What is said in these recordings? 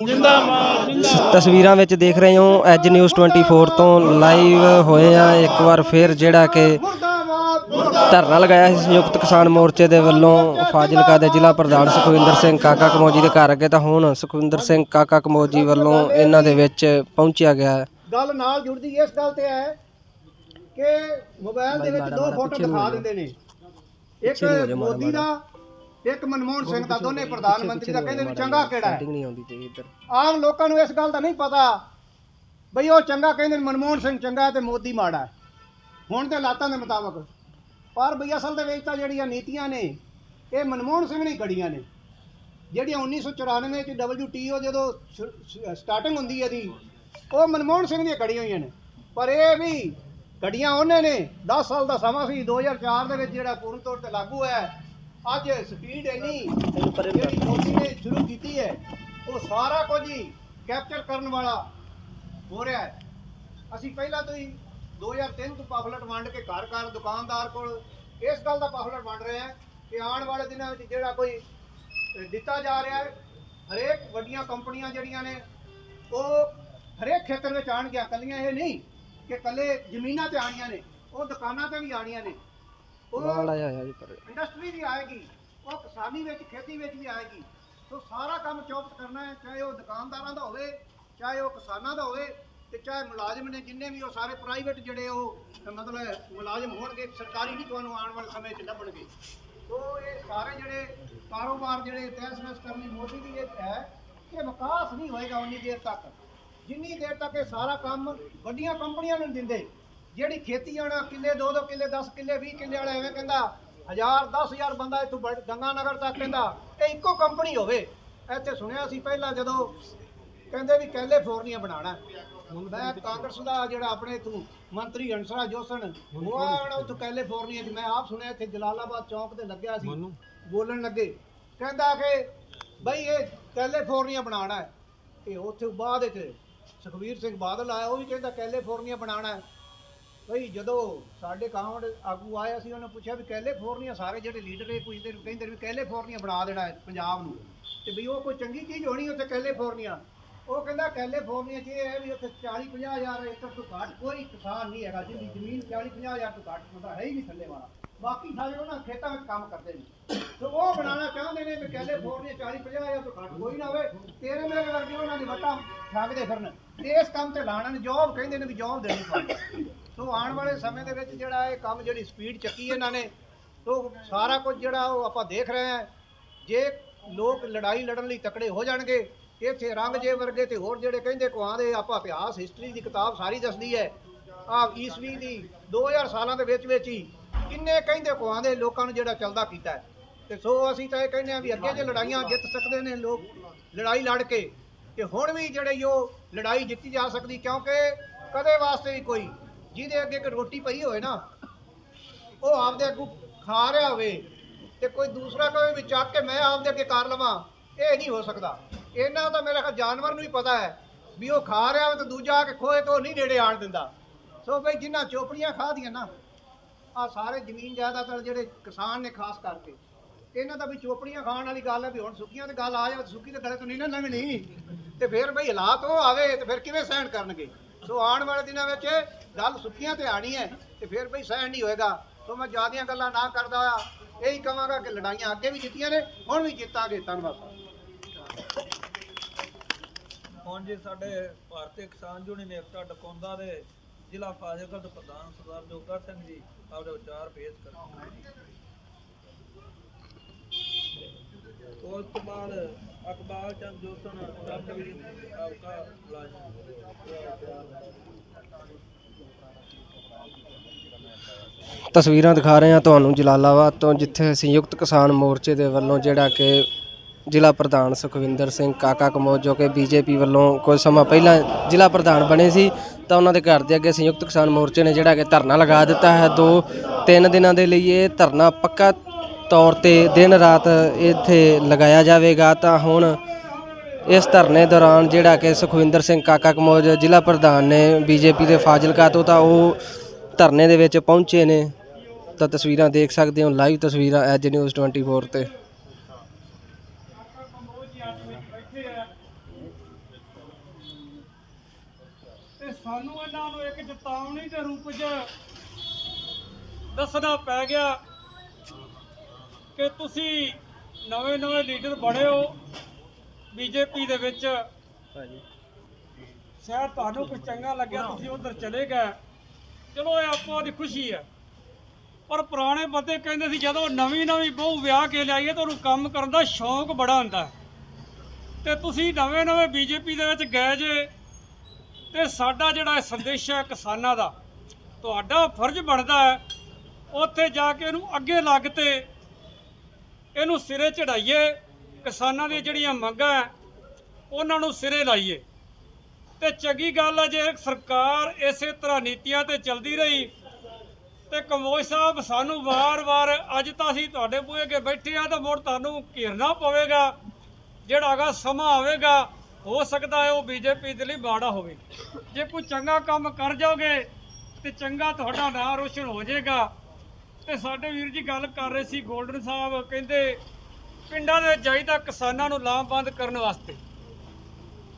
ਜਿੰਦਾਬਾਦ। ਜਿੰਦਾਬਾਦ ਤਸਵੀਰਾਂ ਵਿੱਚ ਦੇਖ ਰਹੇ ਹੋ ਐਜ ਨਿਊਜ਼ 24 ਤੋਂ ਲਾਈਵ ਹੋਏ ਆ। ਇੱਕ ਵਾਰ ਫਿਰ ਜਿਹੜਾ ਕਿ ਧਰਨਾ ਲਗਾਇਆ ਸੀ ਸੰਯੁਕਤ ਕਿਸਾਨ ਮੋਰਚੇ ਦੇ ਵੱਲੋਂ ਫਾਜ਼ਿਲਕਾ ਦੇ ਜ਼ਿਲ੍ਹਾ ਪ੍ਰਧਾਨ ਸੁਖਵਿੰਦਰ ਸਿੰਘ ਕਾਕਾ ਕਮੋਜੀ ਦੇ ਘਰ ਅੱਗੇ। ਤਾਂ ਹੁਣ ਸੁਖਵਿੰਦਰ ਸਿੰਘ ਕਾਕਾ ਕਮੋਜੀ ਵੱਲੋਂ ਇਹਨਾਂ ਦੇ ਵਿੱਚ ਪਹੁੰਚਿਆ ਗਿਆ ਹੈ। ਗੱਲ ਨਾਲ ਜੁੜਦੀ ਇਸ ਗੱਲ ਤੇ ਹੈ ਕਿ ਮੋਬਾਈਲ ਦੇ ਵਿੱਚ ਦੋ ਫੋਟੋ ਦਿਖਾ ਦਿੰਦੇ ਨੇ। ਇੱਕ ਮੋਦੀ ਦਾ ਇੱਕ ਮਨਮੋਹਨ ਸਿੰਘ ਦਾ ਦੋਨੇ ਪ੍ਰਧਾਨ ਮੰਤਰੀ ਦਾ ਕਹਿੰਦੇ ਵੀ ਚੰਗਾ ਕਿਹੜਾ ਹੈ? ਨਹੀਂ ਆਉਂਦੀ ਤੇ ਇੱਧਰ। ਆਮ ਲੋਕਾਂ ਨੂੰ ਇਸ ਗੱਲ ਦਾ ਨਹੀਂ ਪਤਾ ਬਈ ਉਹ ਚੰਗਾ ਕਹਿੰਦੇ ਨੇ ਮਨਮੋਹਨ ਸਿੰਘ ਚੰਗਾ ਹੈ ਤੇ ਮੋਦੀ ਮਾੜਾ ਹੈ। ਹੁਣ ਦੇ ਹਾਲਾਤਾਂ ਦੇ ਮੁਤਾਬਕ। ਪਰ ਬਈ ਅਸਲ ਦੇ ਵਿੱਚ ਤਾਂ ਜਿਹੜੀਆਂ ਨੀਤੀਆਂ ਨੇ ਇਹ ਮਨਮੋਹਨ ਸਿੰਘ ਨੇ ਘੜੀਆਂ ਨੇ। ਜਿਹੜੀਆਂ 1994 ਚ WTO ਜਦੋਂ ਸਟਾਰਟਿੰਗ ਹੁੰਦੀ ਹੈ ਦੀ ਉਹ ਮਨਮੋਹਨ ਸਿੰਘ ਦੀਆਂ ਘੜੀਆਂ ਹੋਈਆਂ ਨੇ। ਪਰ ਇਹ ਵੀ ਘੜੀਆਂ ਉਹਨੇ ਨੇ। 10 ਸਾਲ ਦਾ ਸਮਾਂ ਸੀ। 2004 ਦੇ ਵਿੱਚ ਜਿਹੜਾ ਪੂਰਨ ਤੌਰ ਤੇ ਲਾਗੂ ਹੋਇਆ। ਅੱਜ ਸਪੀਡ ਇੰਨੀ ਜਿਹੜੀ ਮੋਦੀ ਨੇ ਸ਼ੁਰੂ ਕੀਤੀ ਹੈ ਉਹ ਸਾਰਾ ਕੁਝ ਹੀ ਕੈਪਚਰ ਕਰਨ ਵਾਲਾ ਹੋ ਰਿਹਾ ਹੈ। ਅਸੀਂ ਪਹਿਲਾਂ ਤੋਂ ਹੀ 2003 ਤੋਂ ਪਾਫਲਟ ਵੰਡ ਕੇ ਘਰ ਘਰ ਦੁਕਾਨਦਾਰ ਕੋਲ ਇਸ ਗੱਲ ਦਾ ਪਾਫਲਟ ਵੰਡ ਰਹੇ ਹਾਂ ਕਿ ਆਉਣ ਵਾਲੇ ਦਿਨਾਂ ਵਿੱਚ ਜਿਹੜਾ ਕੋਈ ਦਿੱਤਾ ਜਾ ਰਿਹਾ ਹੈ ਹਰੇਕ ਵੱਡੀਆਂ ਕੰਪਨੀਆਂ ਜਿਹੜੀਆਂ ਨੇ ਉਹ ਹਰੇਕ ਖੇਤਰ ਵਿੱਚ ਆਣਗੀਆਂ ਕੱਲੀਆਂ ਇਹ ਨਹੀਂ ਕਿ ਕੱਲੇ ਜ਼ਮੀਨਾਂ ਤੇ ਆਣੀਆਂ ਨੇ ਉਹ ਦੁਕਾਨਾਂ ਤੇ ਵੀ ਆਣੀਆਂ ਨੇ। ਉਹ ਵਾਲਾ ਆਇਆ ਜੀ ਪਰ। ਇੰਡਸਟਰੀ ਵੀ ਆਏਗੀ, ਉਹ ਕਿਸਾਨੀ ਵਿੱਚ, ਖੇਤੀ ਵਿੱਚ ਵੀ ਆਏਗੀ। ਸੋ ਸਾਰਾ ਕੰਮ ਚੌਕਸ ਕਰਨਾ ਹੈ, ਚਾਹੇ ਉਹ ਦੁਕਾਨਦਾਰਾਂ ਦਾ ਹੋਵੇ, ਚਾਹੇ ਉਹ ਕਿਸਾਨਾਂ ਦਾ ਹੋਵੇ, ਤੇ ਚਾਹੇ ਮੁਲਾਜ਼ਮ ਨੇ ਜਿੰਨੇ ਵੀ ਉਹ ਸਾਰੇ ਪ੍ਰਾਈਵੇਟ ਜਿਹੜੇ ਉਹ, ਮਤਲਬ ਮੁਲਾਜ਼ਮ ਹੋਣਗੇ, ਸਰਕਾਰੀ ਵੀ ਤੁਹਾਨੂੰ ਆਉਣ ਵਾਲੇ ਸਮੇਂ 'ਚ ਲੱਭਣਗੇ। ਸੋ ਇਹ ਸਾਰੇ ਜਿਹੜੇ ਕਾਰੋਬਾਰ ਜਿਹੜੇ ਤਹਿਸ-ਨਹਿਸ ਕਰਨੀ ਮੋਦੀ ਦੀ ਇਹ ਹੈ ਕਿ ਵਿਕਾਸ ਨਹੀਂ ਹੋਏਗਾ ਉਨੀ ਦੇਰ ਤੱਕ। ਜਿੰਨੀ ਦੇਰ ਤੱਕ ਇਹ ਸਾਰਾ ਕੰਮ ਵੱਡੀਆਂ ਕੰਪਨੀਆਂ ਨੂੰ ਦਿੰਦੇ ਜਿਹੜੀ ਖੇਤੀ ਵਾਲਾ ਕਿੱਲੇ 2-2 ਕਿੱਲੇ 10 ਕਿੱਲੇ 20 ਕਿੱਲੇ ਵਾਲਾ ਐਵੇਂ ਕਹਿੰਦਾ ਹਜ਼ਾਰ 10000 ਬੰਦਾ ਇੱਥੋਂ ਬੜ- ਗੰਗਾ ਨਗਰ ਤੱਕ ਕਹਿੰਦਾ ਇਹ ਇੱਕੋ ਕੰਪਨੀ ਹੋਵੇ। ਇੱਥੇ ਸੁਣਿਆ ਸੀ ਪਹਿਲਾਂ ਜਦੋਂ ਕਹਿੰਦੇ ਵੀ ਕੈਲੀਫੋਰਨੀਆ। ਹੁਣ ਮੈਂ ਕਾਂਗਰਸ ਦਾ ਜਿਹੜਾ ਆਪਣੇ ਇਥੋਂ ਮੰਤਰੀ ਹੰਸਰਾ ਜੋਸਨ ਉਹ ਆਣਾ ਉੱਥੋਂ ਕੈਲੀਫੋਰਨੀਆ 'ਚ। ਮੈਂ ਆਪ ਸੁਣਿਆ ਇੱਥੇ ਜਲਾਲਾਬਾਦ ਚੌਂਕ ਤੇ ਲੱਗਿਆ ਸੀ। ਬੋਲਣ ਲੱਗੇ। ਕਹਿੰਦਾ ਕਿ ਬਈ ਇਹ ਕੈਲੀਫੋਰਨੀਆ ਬਣਾਉਣਾ ਹੈ। ਤੇ ਉੱਥੇ ਬਾਅਦ ਵਿੱਚ ਸੁਖਵੀਰ ਸਿੰਘ ਬਾਦਲ ਆਇਆ ਉਹ ਵੀ ਕਹਿੰਦਾ ਕੈਲੀਫੋਰਨੀਆ ਬਣਾਉਣਾ ਹੈ। ਬਈ ਜਦੋਂ ਸਾਡੇ ਕਾਂਵੜ ਆਗੂ ਆਇਆ ਸੀ ਉਹਨੇ ਪੁੱਛਿਆ ਵੀ ਕੈਲੀਫੋਰਨੀਆ ਸਾਰੇ ਜਿਹੜੇ ਲੀਡਰ ਇਹ ਪੁੱਛਦੇ ਨੇ ਕਹਿੰਦੇ ਨੇ ਵੀ ਕੈਲੀਫੋਰਨੀਆ ਬਣਾ ਦੇਣਾ ਹੈ ਪੰਜਾਬ ਨੂੰ। ਤੇ ਵੀ ਉਹ ਕੋਈ ਚੰਗੀ ਚੀਜ਼ ਹੋਣੀ ਉੱਥੇ ਕੈਲੀਫੋਰਨੀਆ ਉਹ ਕਹਿੰਦਾ ਕੈਲੀਫੋਰਨੀਆ 'ਚ ਇਹ ਹੈ ਵੀ ਉੱਥੇ 40 50 ਹਜ਼ਾਰ ਏਕੜ ਤੋਂ ਘੱਟ ਕੋਈ ਕਿਸਾਨ ਨਹੀਂ ਹੈਗਾ ਜਿਹਦੀ ਜ਼ਮੀਨ 40 50 ਹਜ਼ਾਰ ਤੋਂ ਘੱਟ ਹੁੰਦਾ ਹੈ ਹੀ ਨਹੀਂ ਥੱਲੇ ਵਾਲਾ। ਬਾਕੀ ਸਾਰੇ ਉਹਨਾਂ ਖੇਤਾਂ ਵਿੱਚ ਕੰਮ ਕਰਦੇ ਨੇ। ਤੇ ਉਹ ਬਣਾਉਣਾ ਚਾਹੁੰਦੇ ਨੇ ਵੀ ਕੈਲੀਫੋਰਨੀਆ 40 50 ਹਜ਼ਾਰ ਤੋਂ ਘੱਟ ਕੋਈ ਨਾ ਹੋਵੇ, ਤੇਰੇ ਮੇਰੇ ਵਰਗੇ ਉਹਨਾਂ ਦੀ ਵਟਾਂ ਠੱਗਦੇ ਫਿਰਨ। ਤੇ ਇਸ ਕੰਮ ਤੇ ਲਾਣਾ ਨੇ ਜੌਬ ਕਹਿੰਦੇ ਨੇ ਵੀ ਜੌਬ ਦੇਣੀ ਤੁਹਾਨੂੰ ਸੋ ਆਉਣ ਵਾਲੇ ਸਮੇਂ ਦੇ ਵਿੱਚ ਜਿਹੜਾ ਇਹ ਕੰਮ ਜਿਹੜੀ ਸਪੀਡ ਚੱਕੀ ਇਹਨਾਂ ਨੇ, ਸੋ ਸਾਰਾ ਕੁਝ ਜਿਹੜਾ ਉਹ ਆਪਾਂ ਦੇਖ ਰਹੇ ਹਾਂ। ਜੇ ਲੋਕ ਲੜਾਈ ਲੜਨ ਲਈ ਤਕੜੇ ਹੋ ਜਾਣਗੇ, ਇੱਥੇ ਰੰਗਜੇ ਵਰਗੇ ਤੇ ਹੋਰ ਜਿਹੜੇ ਕਹਿੰਦੇ ਕੁਆਂ ਦੇ ਆਪਾਂ ਇਤਿਹਾਸ ਹਿਸਟਰੀ ਦੀ ਕਿਤਾਬ ਸਾਰੀ ਦੱਸਦੀ ਹੈ। ਆ ਈਸਵੀ ਦੀ 2000 ਸਾਲਾਂ ਦੇ ਵਿੱਚ ਵਿੱਚ ਹੀ ਕਿੰਨੇ ਕਹਿੰਦੇ ਕੁਆਂ ਦੇ ਲੋਕਾਂ ਨੂੰ ਜਿਹੜਾ ਚੱਲਦਾ ਕੀਤਾ ਹੈ। ਤੇ ਸੋ ਅਸੀਂ ਤਾਂ ਇਹ ਕਹਿੰਦੇ ਆ ਵੀ ਅੱਗੇ ਜੇ ਲੜਾਈਆਂ ਜਿੱਤ ਸਕਦੇ ਨੇ ਲੋਕ ਲੜਾਈ ਲੜ ਕੇ, ਤੇ ਹੁਣ ਵੀ ਜਿਹੜੇ ਉਹ ਲੜਾਈ ਜਿੱਤੀ ਜਾ ਸਕਦੀ, ਕਿਉਂਕਿ ਕਦੇ ਵਾਸਤੇ ਵੀ ਕੋਈ ਜਿਹਦੇ ਅੱਗੇ ਇੱਕ ਰੋਟੀ ਪਈ ਹੋਵੇ ਨਾ, ਉਹ ਆਪਦੇ ਅੱਗੂ ਖਾ ਰਿਹਾ ਹੋਵੇ ਤੇ ਕੋਈ ਦੂਸਰਾ ਕਹੇ ਵੀ ਚੱਕ ਕੇ ਮੈਂ ਆਪਦੇ ਅੱਗੇ ਕਰ ਲਵਾਂ, ਇਹ ਨਹੀਂ ਹੋ ਸਕਦਾ। ਇਹਨਾਂ ਦਾ ਮੇਰੇ ਖਿਆਲ ਜਾਨਵਰ ਨੂੰ ਹੀ ਪਤਾ ਹੈ ਵੀ ਉਹ ਖਾ ਰਿਹਾ ਹੋਵੇ ਤੇ ਦੂਜਾ ਆ ਕੇ ਖੋਏ ਤੋਂ ਨਹੀਂ ਨੇੜੇ ਆਣ ਦਿੰਦਾ। ਸੋ ਬਈ ਜਿੰਨਾ ਚੋਪੜੀਆਂ ਖਾਧੀਆਂ ਨਾ ਆ ਸਾਰੇ ਜ਼ਮੀਨ ਜ਼ਿਆਦਾਤਰ ਜਿਹੜੇ ਕਿਸਾਨ ਨੇ ਖਾਸ ਕਰਕੇ, ਇਹਨਾਂ ਦਾ ਵੀ ਚੋਪੜੀਆਂ ਖਾਣ ਵਾਲੀ ਗੱਲ ਹੈ ਵੀ ਹੁਣ ਸੁੱਕੀਆਂ ਤੇ ਗੱਲ ਆ ਜਾਵੇ ਸੁੱਕੀ ਤੇ ਗਲੇ ਤੋਂ ਨਹੀਂ ਨਾ ਲੰਘਣੀ ਤੇ ਫਿਰ ਬਈ ਹਾਲਾਤ ਉਹ ਆਵੇ ਤੇ ਫਿਰ ਕਿਵੇਂ ਸਹਿਣ ਕਰਨਗੇ? ਸੋ ਆਉਣ ਵਾਲੇ ਦਿਨਾਂ ਵਿੱਚ ਗੱਲ ਸੁੱਕੀਆਂ ਤੇ ਆਣੀ ਹੈ ਤੇ ਫਿਰ ਬਈ ਸਹਿਣ ਨਹੀਂ ਹੋਏਗਾ। ਸੋ ਮੈਂ ਜ਼ਿਆਦੀਆਂ ਗੱਲਾਂ ਨਾ ਕਰਦਾ ਹੋਇਆ, ਇਹੀ ਕਹਾਂਗਾ ਕਿ ਲੜਾਈਆਂ ਅੱਗੇ ਵੀ ਜਿੱਤੀਆਂ ਨੇ, ਹੁਣ ਵੀ ਜਿੱਤਾਂਗੇ। ਧੰਨਵਾਦ ਹੁਣ ਜੀ ਸਾਡੇ ਭਾਰਤੀ ਕਿਸਾਨ ਯੂਨੀਅਨ ਏਕਤਾ ਡਕੌਂਦਾ ਦੇ ਜ਼ਿਲ੍ਹਾ ਫਾਜ਼ਿਲਕਾ ਦੇ ਪ੍ਰਧਾਨ ਸਰਦਾਰ ਜੋਗਾ ਸਿੰਘ ਜੀ ਆਪਣੇ ਵਿਚਾਰ ਪੇਸ਼ ਕਰਨਗੇ ਉਸ ਅਕਬਾਲ ਚੰਦ ਜੋਸਨ ਡਾਕਟਰ ਆਪਕਾ ਤਸਵੀਰਾਂ ਦਿਖਾ ਰਹੇ ਹਾਂ ਤੁਹਾਨੂੰ ਜਲਾਲਾਬਾਦ ਤੋਂ, ਜਿੱਥੇ ਸੰਯੁਕਤ ਕਿਸਾਨ ਮੋਰਚੇ ਦੇ ਵੱਲੋਂ ਜਿਹੜਾ ਕਿ ਜ਼ਿਲ੍ਹਾ ਪ੍ਰਧਾਨ ਸੁਖਵਿੰਦਰ ਸਿੰਘ ਕਾਕਾ ਕਮੋਜ, ਜੋ ਕਿ ਬੀਜੇਪੀ ਵੱਲੋਂ ਕੁਝ ਸਮਾਂ ਪਹਿਲਾਂ ਜ਼ਿਲ੍ਹਾ ਪ੍ਰਧਾਨ ਬਣੇ ਸੀ, ਤਾਂ ਉਹਨਾਂ ਦੇ ਘਰ ਦੇ ਅੱਗੇ ਸੰਯੁਕਤ ਕਿਸਾਨ ਮੋਰਚੇ ਨੇ ਜਿਹੜਾ ਕਿ ਧਰਨਾ ਲਗਾ ਦਿੱਤਾ ਹੈ। ਦੋ, ਤਿੰਨ ਦਿਨਾਂ ਦੇ ਲਈ ਇਹ ਧਰਨਾ ਪੱਕਾ ਤੌਰ ਤੇ ਦਿਨ ਰਾਤ ਇੱਥੇ ਲਗਾਇਆ ਜਾਵੇਗਾ, ਤਾਂ ਹੁਣ ਇਸ ਧਰਨੇ ਦੌਰਾਨ ਜਿਹੜਾ ਕਿ ਸੁਖਵਿੰਦਰ ਸਿੰਘ ਕਾਕਾ ਕਮੋਜ ਜ਼ਿਲ੍ਹਾ ਪ੍ਰਧਾਨ ਨੇ ਬੀਜੇਪੀ ਦੇ ਫਾਜ਼ਿਲਕਾ ਤੋਂ, ਤਾਂ ਉਹ ਧਰਨੇ ਦੇ ਵਿੱਚ ਪਹੁੰਚੇ ਨੇ। ਤਾਂ ਤਸਵੀਰਾਂ ਦੇਖ ਸਕਦੇ ਹੋ, ਲਾਈਵ ਤਸਵੀਰਾਂ ਐਜ ਨਿਊਜ਼ 24 ਤੇ ਸਾਨੂੰ ਇਹਨਾਂ ਨੂੰ ਇੱਕ ਚੇਤਾਵਨੀ ਦੇ ਰੂਪ 'ਚ ਦੱਸਣਾ ਪੈ ਗਿਆ ਕਿ ਤੁਸੀਂ ਨਵੇਂ ਨਵੇਂ ਲੀਡਰ ਬਣੇ ਹੋ ਬੀਜੇਪੀ ਦੇ ਵਿੱਚ। ਸ਼ਾਇਦ ਤੁਹਾਨੂੰ ਕੁਝ ਚੰਗਾ ਲੱਗਿਆ ਤੁਸੀਂ ਉਧਰ ਚਲੇ ਗਏ। ਚਲੋ ਇਹ ਆਪੋ ਦੀ ਖੁਸ਼ੀ ਹੈ। ਪਰ ਪੁਰਾਣੇ ਬੰਦੇ ਕਹਿੰਦੇ ਸੀ ਜਦੋਂ ਨਵੀਂ ਨਵੀਂ ਬਹੂ ਵਿਆਹ ਕੇ ਲਿਆਈਏ ਤਾਂ ਉਹਨੂੰ ਕੰਮ ਕਰਨ ਦਾ ਸ਼ੌਂਕ ਬੜਾ ਹੁੰਦਾ। ਤੇ ਤੁਸੀਂ ਨਵੇਂ ਨਵੇਂ ਬੀਜੇਪੀ ਦੇ ਵਿੱਚ ਗਏ ਜੇ ਤੇ ਸਾਡਾ ਜਿਹੜਾ ਸੰਦੇਸ਼ ਹੈ ਕਿਸਾਨਾਂ ਦਾ ਤੁਹਾਡਾ ਫਰਜ਼ ਬਣਦਾ ਹੈ ਉੱਥੇ ਜਾ ਕੇ ਇਹਨੂੰ ਅੱਗੇ ਲੱਗ ਤੇ ਇਹਨੂੰ ਸਿਰੇ ਚੜਾਈਏ, ਕਿਸਾਨਾਂ ਦੀਆਂ ਜਿਹੜੀਆਂ ਮੰਗਾਂ ਉਹਨਾਂ ਨੂੰ ਸਿਰੇ ਲਾਈਏ। ਤੇ ਚੰਗੀ ਗੱਲ ਹੈ ਜੇ ਸਰਕਾਰ ਇਸੇ ਤਰ੍ਹਾਂ ਨੀਤੀਆਂ ਤੇ ਚੱਲਦੀ ਰਹੀ, ਤੇ ਕੰਬੋਜ ਸਾਹਿਬ ਸਾਨੂੰ ਵਾਰ-ਵਾਰ, ਅੱਜ ਤਾਂ ਅਸੀਂ ਤੁਹਾਡੇ ਬੂਹੇ ਅੱਗੇ ਬੈਠੇ ਆ, ਤਾਂ ਮੁੜ ਤੁਹਾਨੂੰ ਘੇਰਨਾ ਪਵੇਗਾ, ਜਿਹੜਾ ਹੈਗਾ ਸਮਾਂ ਆਵੇਗਾ, ਹੋ ਸਕਦਾ ਹੈ ਉਹ ਬੀਜੇਪੀ ਦੇ ਲਈ ਮਾੜਾ ਹੋਵੇ। ਜੇ ਕੋਈ ਚੰਗਾ ਕੰਮ ਕਰ ਜਾਓਗੇ, ਤੇ ਚੰਗਾ ਤੁਹਾਡਾ ਨਾਂ ਰੋਸ਼ਨ ਹੋ ਜਾਏਗਾ। ਤੇ ਸਾਡੇ ਵੀਰ ਜੀ ਗੱਲ ਕਰ ਰਹੇ ਸੀ ਗੋਲਡਨ ਸਾਹਿਬ, ਕਹਿੰਦੇ ਪਿੰਡਾਂ ਦੇ ਵਿੱਚ ਜਾਈਦਾ ਕਿਸਾਨਾਂ ਨੂੰ ਲਾਮਬੰਦ ਕਰਨ ਵਾਸਤੇ।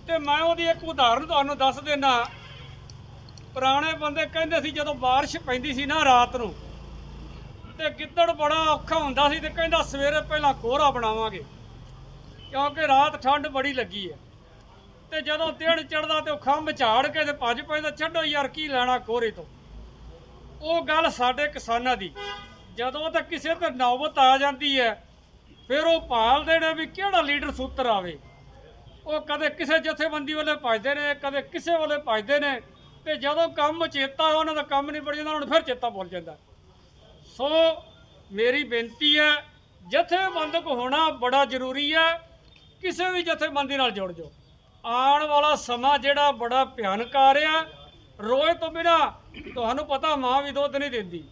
ਤੇ ਮੈਂ ਉਹਦੀ ਇੱਕ ਉਦਾਹਰਨ ਤੁਹਾਨੂੰ ਦੱਸ ਦੇਣਾ ਪੁਰਾਣੇ ਬੰਦੇ ਕਹਿੰਦੇ ਸੀ ਜਦੋਂ ਬਾਰਿਸ਼ ਪੈਂਦੀ ਸੀ ਨਾ ਰਾਤ ਨੂੰ, ਤੇ ਗਿੱਦੜ ਬੜਾ ਔਖਾ ਹੁੰਦਾ ਸੀ ਤੇ ਕਹਿੰਦਾ ਸਵੇਰੇ ਪਹਿਲਾਂ ਕੋਹਰਾ ਬਣਾਵਾਂਗੇ, ਕਿਉਂਕਿ ਰਾਤ ਠੰਡ ਬੜੀ ਲੱਗੀ ਹੈ। ਤੇ ਜਦੋਂ ਦਿਨ ਚੜਦਾ ਤੇ ਉਹ ਖੰਭ ਝਾੜ ਕੇ ਤੇ ਭੱਜ ਪੈਂਦਾ, ਛੱਡੋ ਯਾਰ, ਕੀ ਲੈਣਾ ਕੋਹਰੇ ਤੋਂ? ਉਹ ਗੱਲ ਸਾਡੇ ਕਿਸਾਨਾਂ ਦੀ। ਜਦੋਂ ਤਾਂ ਕਿਸੇ ਤੇ ਨੌਬਤ ਆ ਜਾਂਦੀ ਹੈ, ਫਿਰ ਉਹ ਭਾਲਦੇ ਨੇ ਵੀ ਕਿਹੜਾ ਲੀਡਰ ਸੂਤਰ ਆਵੇ। ਉਹ ਕਦੇ ਕਿਸੇ ਜਥੇਬੰਦੀ ਵਾਲੇ ਭਜਦੇ ਨੇ, ਕਦੇ ਕਿਸੇ ਵਾਲੇ ਭਜਦੇ ਨੇ ਤੇ ਜਦੋਂ ਕੰਮ ਚੇਤਾ ਉਹਨਾਂ ਦਾ ਕੰਮ ਨਹੀਂ ਬਣ ਜਾਂਦਾ, ਉਹਨਾਂ ਨੂੰ ਫਿਰ ਚੇਤਾ ਭੁੱਲ ਜਾਂਦਾ। ਸੋ ਮੇਰੀ ਬੇਨਤੀ ਹੈ, ਜਥੇਬੰਦਕ ਹੋਣਾ ਬੜਾ ਜ਼ਰੂਰੀ ਹੈ, ਕਿਸੇ ਵੀ ਜਥੇਬੰਦੀ ਨਾਲ ਜੁੜ ਜਾਓ। ਆਉਣ ਵਾਲਾ ਸਮਾਂ ਜਿਹੜਾ ਬੜਾ ਭਿਆਨਕ ਆ ਰਿਹਾ ਰੋਏ ਤੋਂ ਬਿਨਾ ਤੁਹਾਨੂੰ ਪਤਾ ਮਾਂ ਵੀ ਦੁੱਧ ਨਹੀਂ ਦਿੰਦੀ।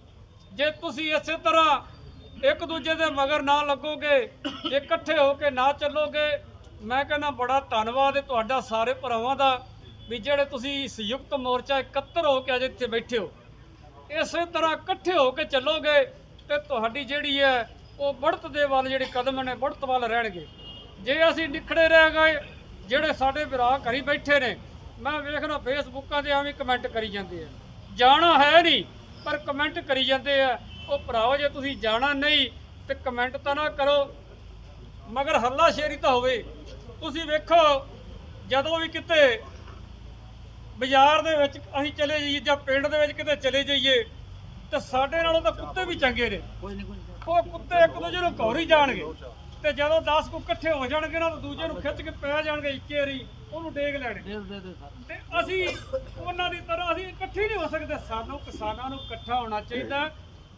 ਜੇ ਤੁਸੀਂ ਇਸੇ ਤਰ੍ਹਾਂ ਇੱਕ ਦੂਜੇ ਦੇ ਮਗਰ ਨਾ ਲੱਗੋਗੇ ਜੇ ਇਕੱਠੇ ਹੋ ਕੇ ਨਾ ਚੱਲੋਗੇ, ਮੈਂ ਕਹਿੰਦਾ ਬੜਾ ਧੰਨਵਾਦ ਹੈ ਤੁਹਾਡਾ ਸਾਰੇ ਭਰਾਵਾਂ ਦਾ ਵੀ ਜਿਹੜੇ ਤੁਸੀਂ ਸੰਯੁਕਤ ਮੋਰਚਾ ਇਕੱਤਰ ਹੋ ਕੇ ਅੱਜ ਇੱਥੇ ਬੈਠੇ ਹੋ। ਇਸੇ ਤਰ੍ਹਾਂ ਇਕੱਠੇ ਹੋ ਕੇ ਚੱਲੋਗੇ ਤੇ ਤੁਹਾਡੀ ਜਿਹੜੀ ਹੈ ਉਹ ਬੜਤ ਦੇ ਵੱਲ ਜਿਹੜੇ ਕਦਮ ਨੇ ਬੜਤ ਵੱਲ ਰਹਿਣਗੇ। ਜੇ ਅਸੀਂ ਨਿਖੜੇ ਰਹਿ ਗਏ, ਜਿਹੜੇ ਸਾਡੇ ਭਰਾ ਘਰੀ ਬੈਠੇ ਨੇ ਮੈਂ ਵੇਖਣਾ ਫੇਸਬੁੱਕਾਂ ਤੇ ਐਵੇਂ ਕਮੈਂਟ ਕਰੀ ਜਾਂਦੇ ਆ। ਜਾਣਾ ਹੈ ਨਹੀਂ ਪਰ ਕਮੈਂਟ ਕਰੀ ਜਾਂਦੇ ਆ। ਉਹ ਭਰਾਓ ਜੇ ਤੁਸੀਂ ਜਾਣਾ ਨਹੀਂ ਤੇ ਕਮੈਂਟ ਤਾਂ ਨਾ ਕਰੋ। ਮਗਰ ਹੱਲਾ ਸ਼ੇਰੀ ਤਾਂ ਹੋਵੇ। ਤੁਸੀਂ ਵੇਖੋ ਜਦੋਂ ਵੀ ਕਿਤੇ ਬਾਜ਼ਾਰ ਦੇ ਵਿੱਚ ਅਸੀਂ ਚਲੇ ਜਾਈਏ ਜਾਂ ਪਿੰਡ ਦੇ ਵਿੱਚ ਕਿਤੇ ਚਲੇ ਜਾਈਏ ਤੇ ਸਾਡੇ ਨਾਲੋਂ ਤਾਂ ਕੁੱਤੇ ਵੀ ਚੰਗੇ ਨੇ। ਉਹ ਕੁੱਤੇ ਇੱਕ ਦੂਜੇ ਨੂੰ ਘੌਰ ਜਾਣਗੇ। ਤੇ ਜਦੋਂ 10 ਕੋ ਇਕੱਠੇ ਹੋ ਜਾਣਗੇ ਨਾ ਤਾਂ ਦੂਜੇ ਨੂੰ ਖਿੱਚ ਕੇ ਪੈ ਜਾਣਗੇ ਇੱਕੇ ਵਾਰੀ। ਉਹਨੂੰ ਡੇਗ ਲੈਣਗੇ ਤੇ ਅਸੀਂ ਉਹਨਾਂ ਦੀ ਤਰ੍ਹਾਂ ਅਸੀਂ ਇਕੱਠੇ ਨਹੀਂ ਹੋ ਸਕਦੇ। ਸਾਨੂੰ ਕਿਸਾਨਾਂ ਨੂੰ ਇਕੱਠਾ ਹੋਣਾ ਚਾਹੀਦਾ।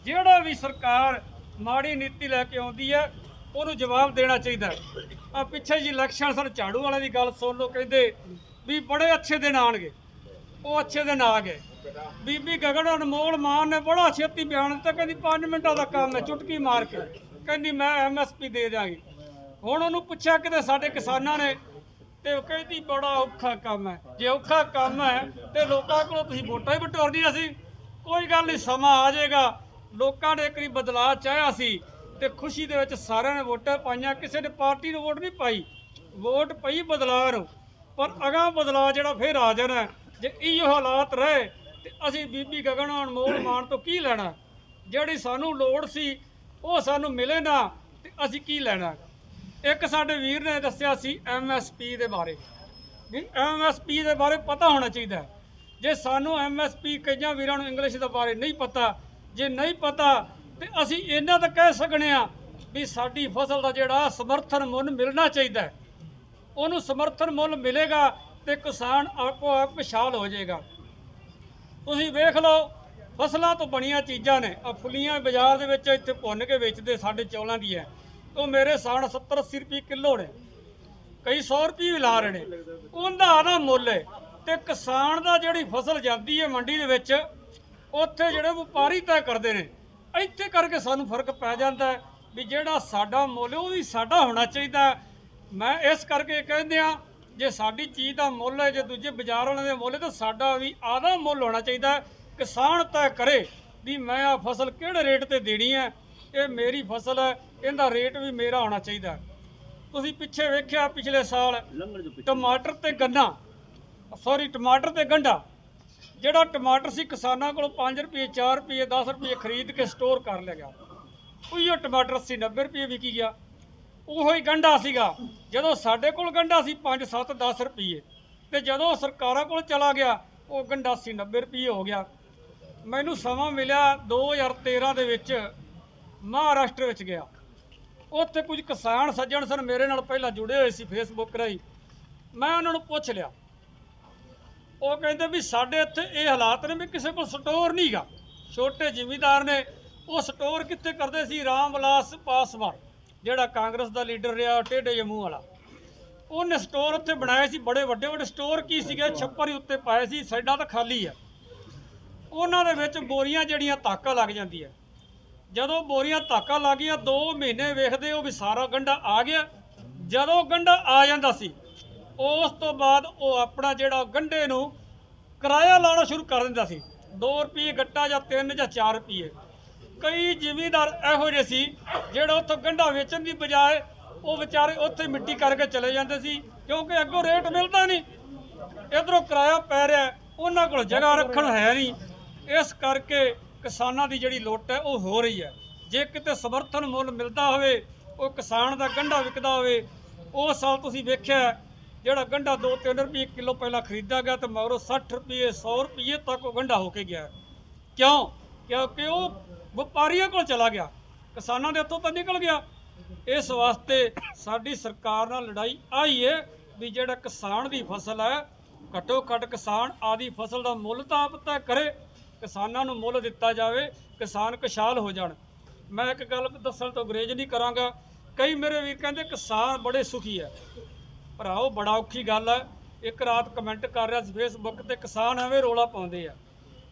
ਜਿਹੜਾ ਵੀ ਸਰਕਾਰ ਮਾੜੀ ਨੀਤੀ ਲੈ ਕੇ ਆਉਂਦੀ ਹੈ ਉਹਨੂੰ ਜਵਾਬ ਦੇਣਾ ਚਾਹੀਦਾ। ਆ ਪਿੱਛੇ ਜੀ ਇਲੈਕਸ਼ਨ ਸਰ ਝਾੜੂ ਵਾਲੇ ਦੀ ਗੱਲ ਸੁਣ ਲਓ ਕਹਿੰਦੇ ਵੀ ਬੜੇ ਅੱਛੇ ਦਿਨ ਆਣਗੇ ਉਹ ਅੱਛੇ ਦਿਨ ਆ ਗਏ। ਬੀਬੀ ਗਗਨ ਅਨਮੋਲ ਮਾਨ ਨੇ ਬੜਾ ਛੇਤੀ ਬਿਆਨ ਦਿੱਤਾ ਕਹਿੰਦੀ 5 ਮਿੰਟਾਂ ਦਾ ਕੰਮ ਹੈ ਚੁਟਕੀ ਮਾਰ ਕੇ। ਕਹਿੰਦੀ ਮੈਂ ਐਮਐਸਪੀ ਦੇ ਦਿਆਂਗੀ। ਹੁਣ ਉਹਨੂੰ ਪੁੱਛਿਆ ਕਿਤੇ ਸਾਡੇ ਕਿਸਾਨਾਂ ਨੇ ਤੇ ਉਹ ਕਹਿੰਦੀ ਬੜਾ ਔਖਾ ਕੰਮ ਹੈ। ਜੇ ਔਖਾ ਕੰਮ ਹੈ, ਤੇ ਲੋਕਾਂ ਕੋਲੋਂ ਤੁਸੀਂ ਵੋਟਾਂ ਹੀ ਬਟੋਰਨੀਆਂ ਸੀ। ਕੋਈ ਗੱਲ ਨਹੀਂ, ਸਮਾਂ ਆ ਜਾਏਗਾ। ਲੋਕਾਂ ਨੇ ਇੱਕ ਵਾਰੀ ਬਦਲਾਅ ਚਾਹਿਆ ਸੀ ਤੇ ਖੁਸ਼ੀ ਦੇ ਵਿੱਚ ਸਾਰਿਆਂ ਨੇ ਵੋਟਾਂ ਪਾਈਆਂ। ਕਿਸੇ ਨੇ ਪਾਰਟੀ ਨੂੰ ਵੋਟ ਨਹੀਂ ਪਾਈ। ਵੋਟ ਪਈ ਬਦਲਾਅ ਨੂੰ। ਪਰ ਅਗਾਂਹ ਬਦਲਾਅ ਜਿਹੜਾ ਫਿਰ ਆ ਜਾਣਾ ਜੇ ਇਹੋ ਹਾਲਾਤ ਰਹੇ, ਤੇ ਅਸੀਂ ਬੀਬੀ ਗਗਨ ਅਨਮੋਲ ਮਾਨ ਤੋਂ ਕੀ ਲੈਣਾ ਜਿਹੜੀ ਸਾਨੂੰ ਲੋੜ ਸੀ, ਉਹ ਸਾਨੂੰ ਮਿਲੇ ਨਾ, ਤੇ ਅਸੀਂ ਕੀ ਲੈਣਾ ਇੱਕ ਸਾਡੇ ਵੀਰ ਨੇ ਦੱਸਿਆ ਸੀ ਐਮਐਸਪੀ ਦੇ ਬਾਰੇ। ਵੀ ਐਮਐਸਪੀ ਦੇ ਬਾਰੇ ਪਤਾ ਹੋਣਾ ਚਾਹੀਦਾ ਜੇ ਸਾਨੂੰ ਐਮਐਸਪੀ ਕਈਆਂ ਵੀਰਾਂ ਨੂੰ ਇੰਗਲਿਸ਼ ਦੇ ਬਾਰੇ ਨਹੀਂ ਪਤਾ, ਜੇ ਨਹੀਂ ਪਤਾ, ਤੇ ਅਸੀਂ ਇਹਨਾਂ ਤਾਂ ਕਹਿ ਸਕਣੇ ਆ ਵੀ ਸਾਡੀ ਫਸਲ ਦਾ ਜਿਹੜਾ ਸਮਰਥਨ ਮੁੱਲ ਮਿਲਣਾ ਚਾਹੀਦਾ ਉਹਨੂੰ ਸਮਰਥਨ ਮੁੱਲ ਮਿਲੇਗਾ ਤੇ ਕਿਸਾਨ ਆਪੋ ਆਪ ਖੁਸ਼ਹਾਲ ਹੋ ਜਾਏਗਾ। ਤੁਸੀਂ ਵੇਖ ਲਓ, ਫਸਲਾਂ ਤੋਂ ਬਣੀਆਂ ਚੀਜ਼ਾਂ ਨੇ। ਆ ਫੁੱਲੀਆਂ ਬਾਜ਼ਾਰ ਦੇ ਵਿੱਚ ਇੱਥੇ ਭੁੰਨ ਕੇ ਵੇਚਦੇ ਸਾਡੇ ਚੌਲਾਂ ਦੀ ਹੈ। ਉਹ ਮੇਰੇ ਸਾਣ 70 80 ਰੁਪਏ ਕਿਲੋ ਨੇ। ਕਈ 100 ਰੁਪਏ ਵੀ ਲਾ ਰਹੇ ਨੇ। ਉਹਦਾ ਆਦਾ ਮੁੱਲ ਹੈ ਤੇ ਕਿਸਾਨ ਦਾ ਜਿਹੜੀ ਫਸਲ ਜਾਂਦੀ ਹੈ ਮੰਡੀ ਦੇ ਵਿੱਚ, ਉੱਥੇ ਜਿਹੜੇ ਵਪਾਰੀ ਤੈਅ ਕਰਦੇ ਨੇ, ਇੱਥੇ ਕਰਕੇ ਸਾਨੂੰ ਫ਼ਰਕ ਪੈ ਜਾਂਦਾ ਵੀ ਜਿਹੜਾ ਸਾਡਾ ਮੁੱਲ ਉਹ ਵੀ ਸਾਡਾ ਹੋਣਾ ਚਾਹੀਦਾ ਮੈਂ ਇਸ ਕਰਕੇ ਕਹਿੰਦੇ ਆ ਜੇ ਸਾਡੀ ਚੀਜ਼ ਦਾ ਮੁੱਲ ਹੈ ਜੇ ਦੂਜੇ ਬਾਜ਼ਾਰ ਵਾਲਿਆਂ ਦੇ ਮੁੱਲ ਹੈ ਤਾਂ ਸਾਡਾ ਵੀ ਆਦਾ ਮੁੱਲ ਹੋਣਾ ਚਾਹੀਦਾ ਕਿਸਾਨ ਤੈਅ ਕਰੇ ਵੀ ਮੈਂ ਆ ਫਸਲ ਕਿਹੜੇ ਰੇਟ ਤੇ ਦੇਣੀ ਹੈ? ਇਹ ਮੇਰੀ ਫਸਲ ਹੈ ਇਹਦਾ ਰੇਟ ਵੀ ਮੇਰਾ ਹੋਣਾ ਚਾਹੀਦਾ। ਤੁਸੀਂ ਪਿੱਛੇ ਵੇਖਿਆ ਪਿਛਲੇ ਸਾਲ ਟਮਾਟਰ ਤੇ ਗੰਨਾ ਸੌਰੀ ਟਮਾਟਰ ਤੇ ਗੰਢਾ ਜਿਹੜਾ ਟਮਾਟਰ ਸੀ ਕਿਸਾਨਾਂ ਕੋਲੋਂ 5 ਰੁਪਏ 4 ਰੁਪਏ 10 ਰੁਪਏ ਖਰੀਦ ਕੇ ਸਟੋਰ ਕਰ ਲਿਆ ਗਿਆ। ਉਹੀਓ ਟਮਾਟਰ 80 90 ਰੁਪਏ ਵਿਕੀ ਗਿਆ। ਉਹੋ ਹੀ ਗੰਢਾ ਸੀਗਾ। ਜਦੋਂ ਸਾਡੇ ਕੋਲ ਗੰਢਾ ਸੀ 5 7 10 ਰੁਪਏ ਤੇ ਜਦੋਂ ਸਰਕਾਰਾਂ ਕੋਲ ਚਲਾ ਗਿਆ ਉਹ 80 90 ਰੁਪਏ ਹੋ ਗਿਆ। ਮੈਨੂੰ ਸਮਾਂ ਮਿਲਿਆ 2013 ਦੇ ਵਿੱਚ ਮਹਾਰਾਸ਼ਟਰ ਵਿੱਚ ਗਿਆ। ਉੱਥੇ ਕੁਝ ਕਿਸਾਨ ਸੱਜਣ ਸਨ, ਮੇਰੇ ਨਾਲ ਪਹਿਲਾਂ ਜੁੜੇ ਹੋਏ ਸੀ ਫੇਸਬੁੱਕ ਰਾਹੀਂ। ਮੈਂ ਉਹਨਾਂ ਨੂੰ ਪੁੱਛ ਲਿਆ। ਉਹ ਕਹਿੰਦੇ ਵੀ ਸਾਡੇ ਇੱਥੇ ਇਹ ਹਾਲਾਤ ਨੇ ਵੀ ਕਿਸੇ ਕੋਲ ਸਟੋਰ ਨਹੀਂਗਾ ਛੋਟੇ ਜ਼ਿਮੀਂਦਾਰ ਨੇ, ਉਹ ਸਟੋਰ ਕਿੱਥੇ ਕਰਦੇ ਸੀ? ਰਾਮ ਵਿਲਾਸ ਪਾਸਵਾਨ, ਜਿਹੜਾ ਕਾਂਗਰਸ ਦਾ ਲੀਡਰ ਰਿਹਾ, ਟੇਢੇ ਜਮੂ ਵਾਲਾ। ਉਹਨੇ ਸਟੋਰ ਉੱਥੇ ਬਣਾਏ ਸੀ, ਬੜੇ ਵੱਡੇ ਵੱਡੇ ਸਟੋਰ ਕੀ ਸੀਗੇ? ਛੱਪਰ ਹੀ ਉੱਤੇ ਪਾਏ ਸੀ, ਸਾਈਡਾਂ ਤਾਂ ਖਾਲੀ ਆ। ਉਹਨਾਂ ਦੇ ਵਿੱਚ ਬੋਰੀਆਂ ਜਿਹੜੀਆਂ ਤਾਕਾ ਲੱਗ ਜਾਂਦੀ ਹੈ ਜਦੋਂ ਬੋਰੀਆਂ ਤਾਕਾ ਲੱਗ ਗਈਆਂ 2 ਮਹੀਨੇ ਵੇਖਦੇ ਉਹ ਵੀ ਸਾਰਾ ਗੰਢਾ ਆ ਗਿਆ। ਜਦੋਂ ਗੰਢਾ ਆ ਜਾਂਦਾ ਸੀ, ਉਸ ਤੋਂ ਬਾਅਦ ਉਹ ਆਪਣਾ ਜਿਹੜਾ ਗੰਢੇ ਨੂੰ ਕਿਰਾਇਆ ਲਾਉਣਾ ਸ਼ੁਰੂ ਕਰ ਦਿੰਦਾ ਸੀ। 2 ਰੁਪਏ ਗੱਟਾ ਜਾਂ 3 ਜਾਂ 4 ਰੁਪਏ ਕਈ ਜ਼ਿਮੀਂਦਾਰ ਇਹੋ ਜਿਹੇ ਸੀ, ਜਿਹੜਾ ਉੱਥੋਂ ਗੰਢਾ ਵੇਚਣ ਦੀ ਬਜਾਏ ਉਹ ਵਿਚਾਰੇ ਉੱਥੇ ਮਿੱਟੀ ਕਰਕੇ ਚਲੇ ਜਾਂਦੇ ਸੀ, ਕਿਉਂਕਿ ਅੱਗੋਂ ਰੇਟ ਮਿਲਦਾ ਨਹੀਂ। ਇਧਰੋਂ ਕਿਰਾਇਆ ਪੈ ਰਿਹਾ, ਉਹਨਾਂ ਕੋਲ ਜਗ੍ਹਾ ਰੱਖਣ ਹੈ ਨਹੀਂ। ਇਸ ਕਰਕੇ ਕਿਸਾਨਾਂ ਦੀ ਜਿਹੜੀ ਲੁੱਟ ਹੈ, ਉਹ ਹੋ ਰਹੀ ਹੈ। ਜੇ ਕਿਤੇ ਸਮਰਥਨ ਮੁੱਲ ਮਿਲਦਾ ਹੋਵੇ, ਉਹ ਕਿਸਾਨ ਦਾ ਗੰਢਾ ਵਿਕਦਾ ਹੋਵੇ, ਉਹ ਸਾਲ ਤੁਸੀਂ ਵੇਖਿਆ ਜਿਹੜਾ ਗੰਢਾ 2-3 ਰੁਪਏ ਕਿਲੋ ਪਹਿਲਾਂ ਖਰੀਦਾ ਗਿਆ ਤੇ ਮਗਰੋਂ 60 ਰੁਪਏ 100 ਰੁਪਏ ਤੱਕ ਉਹ ਗੰਢਾ ਹੋ ਕੇ ਗਿਆ। ਕਿਉਂ? ਕਿਉਂਕਿ ਉਹ ਵਪਾਰੀਆਂ ਕੋਲ ਚਲਾ ਗਿਆ। ਕਿਸਾਨਾਂ ਦੇ ਹੱਥੋਂ ਤਾਂ ਨਿਕਲ ਗਿਆ। ਇਸ ਵਾਸਤੇ ਸਾਡੀ ਸਰਕਾਰ ਨਾਲ ਲੜਾਈ ਆਈ ਹੈ ਵੀ ਜਿਹੜਾ ਕਿਸਾਨ ਦੀ ਫਸਲ ਹੈ ਘੱਟੋ ਘੱਟ ਕਿਸਾਨ ਆਦੀ ਫਸਲ ਦਾ ਮੁੱਲ ਤਾਂ ਆਪ ਤੈਅ ਕਰੇ ਕਿਸਾਨਾਂ ਨੂੰ ਮੁੱਲ ਦਿੱਤਾ ਜਾਵੇ, ਕਿਸਾਨ ਖੁਸ਼ਹਾਲ ਹੋ ਜਾਣ। ਮੈਂ ਇੱਕ ਗੱਲ ਦੱਸਣ ਤੋਂ ਗੁਰੇਜ਼ ਨਹੀਂ ਕਰਾਂਗਾ। ਕਈ ਮੇਰੇ ਵੀਰ ਕਹਿੰਦੇ ਕਿਸਾਨ ਬੜੇ ਸੁਖੀ ਹੈ ਭਰਾਓ ਬੜਾ ਔਖੀ ਗੱਲ ਹੈ ਇੱਕ ਰਾਤ ਕਮੈਂਟ ਕਰ ਰਿਹਾ ਸੀ ਫੇਸਬੁੱਕ ਤੇ, ਕਿਸਾਨ ਐਵੇਂ ਰੋਲਾ ਪਾਉਂਦੇ ਆ।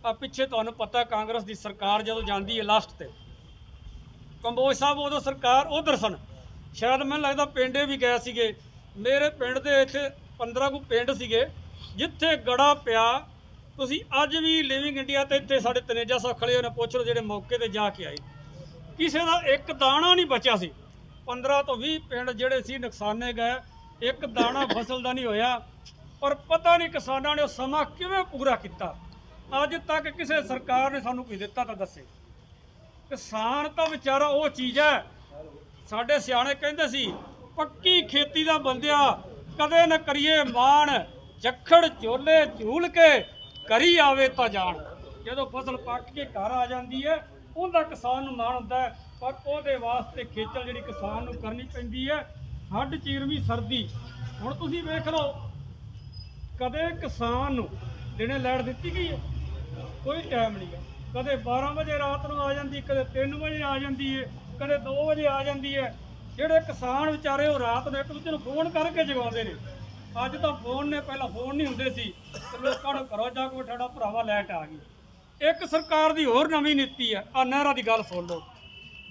ਆ ਪਿੱਛੇ ਤੁਹਾਨੂੰ ਪਤਾ ਕਾਂਗਰਸ ਦੀ ਸਰਕਾਰ ਜਦੋਂ ਜਾਂਦੀ ਹੈ ਲਾਸਟ ਤੇ। ਕੰਬੋਜ ਸਾਹਿਬ, ਉਦੋਂ ਸਰਕਾਰ ਉਧਰ ਸਨ। ਸ਼ਾਇਦ ਮੈਨੂੰ ਲੱਗਦਾ ਪਿੰਡੇ ਵੀ ਗਏ ਸੀਗੇ। ਮੇਰੇ ਪਿੰਡ ਦੇ ਇੱਥੇ 15 ਕੁ ਪਿੰਡ ਸੀਗੇ, ਜਿੱਥੇ ਗੜਾ ਪਿਆ ਤੁਸੀਂ ਅੱਜ ਵੀ ਲਿਵਿੰਗ ਇੰਡੀਆ ਤੇ ਇੱਥੇ ਸਾਡੇ ਤਨੇਜਾ ਸਾਹਿਬ ਖੜੇ ਹੋਏ ਨੇ ਪੁੱਛ ਲਓ ਜਿਹੜੇ ਮੌਕੇ ਤੇ ਜਾ ਕੇ ਆਏ। ਕਿਸੇ ਦਾ ਇੱਕ ਦਾਣਾ ਨਹੀਂ ਬਚਿਆ ਸੀ। 15 ਤੋਂ 20 ਪਿੰਡ ਜਿਹੜੇ ਸੀ ਨੁਕਸਾਨੇ ਗਏ। ਇੱਕ ਦਾਣਾ ਫਸਲ ਦਾ ਨਹੀਂ ਹੋਇਆ। ਪਰ ਪਤਾ ਨਹੀਂ ਕਿਸਾਨਾਂ ਨੇ ਉਹ ਸਮਾਂ ਕਿਵੇਂ ਪੂਰਾ ਕੀਤਾ। ਅੱਜ ਤੱਕ ਕਿਸੇ ਸਰਕਾਰ ਨੇ ਸਾਨੂੰ ਕੋਈ ਦਿੱਤਾ ਤਾਂ ਦੱਸੇ। ਕਿਸਾਨ ਤਾਂ ਵਿਚਾਰਾ ਉਹ ਚੀਜ਼ ਹੈ। ਸਾਡੇ ਸਿਆਣੇ ਕਹਿੰਦੇ ਸੀ, ਪੱਕੀ ਖੇਤੀ ਦਾ ਬੰਦਿਆ ਕਦੇ ਨਾ ਕਰੀਏ ਮਾਣ। ਜਖੜ ਝੋਲੇ ਝੂਲ ਕੇ ਕਰੀ ਆਵੇ ਤਾਂ ਜਾਣ। ਜਦੋਂ ਫਸਲ ਪੱਕ ਕੇ ਘਰ ਆ ਜਾਂਦੀ ਹੈ, ਉਹਦਾ ਕਿਸਾਨ ਨੂੰ ਮਾਣ ਹੁੰਦਾ ਹੈ, ਪਰ ਉਹਦੇ ਵਾਸਤੇ ਖੇਚਲ ਜਿਹੜੀ ਕਿਸਾਨ ਨੂੰ ਕਰਨੀ ਪੈਂਦੀ ਹੈ, ਹੱਡ ਚੀਰਵੀਂ ਸਰਦੀ। ਹੁਣ ਤੁਸੀਂ ਵੇਖ ਲਓ, ਕਦੇ ਕਿਸਾਨ ਨੂੰ ਦਿਨੇ ਲੈਟ ਦਿੱਤੀ ਗਈ ਹੈ, ਕੋਈ ਟਾਈਮ ਨਹੀਂ ਹੈ। ਕਦੇ 12 ਵਜੇ ਰਾਤ ਨੂੰ ਆ ਜਾਂਦੀ ਕਦੇ 3 ਵਜੇ ਆ ਜਾਂਦੀ ਹੈ, ਕਦੇ 2 ਵਜੇ ਆ ਜਾਂਦੀ ਹੈ। ਜਿਹੜੇ ਕਿਸਾਨ ਵਿਚਾਰੇ ਉਹ ਰਾਤ ਨੂੰ ਇੱਕ ਦੂਜੇ ਨੂੰ ਫੋਨ ਕਰਕੇ ਜਗਾਉਂਦੇ ਨੇ ਅੱਜ ਤਾਂ ਫੋਨ ਨੇ, ਪਹਿਲਾਂ ਫੋਨ ਨਹੀਂ ਹੁੰਦੇ ਸੀ, ਤੇ ਲੋਕਾਂ ਨੂੰ ਘਰੋਂ ਜਾ ਕੇ ਠਾੜਾ ਭਰਾਵਾ ਲੈਟ ਆ ਗਈ ਇੱਕ ਸਰਕਾਰ ਦੀ ਹੋਰ ਨਵੀਂ ਨੀਤੀ ਹੈ ਆ ਨਹਿਰਾਂ ਦੀ ਗੱਲ ਸੁਣ ਲਓ।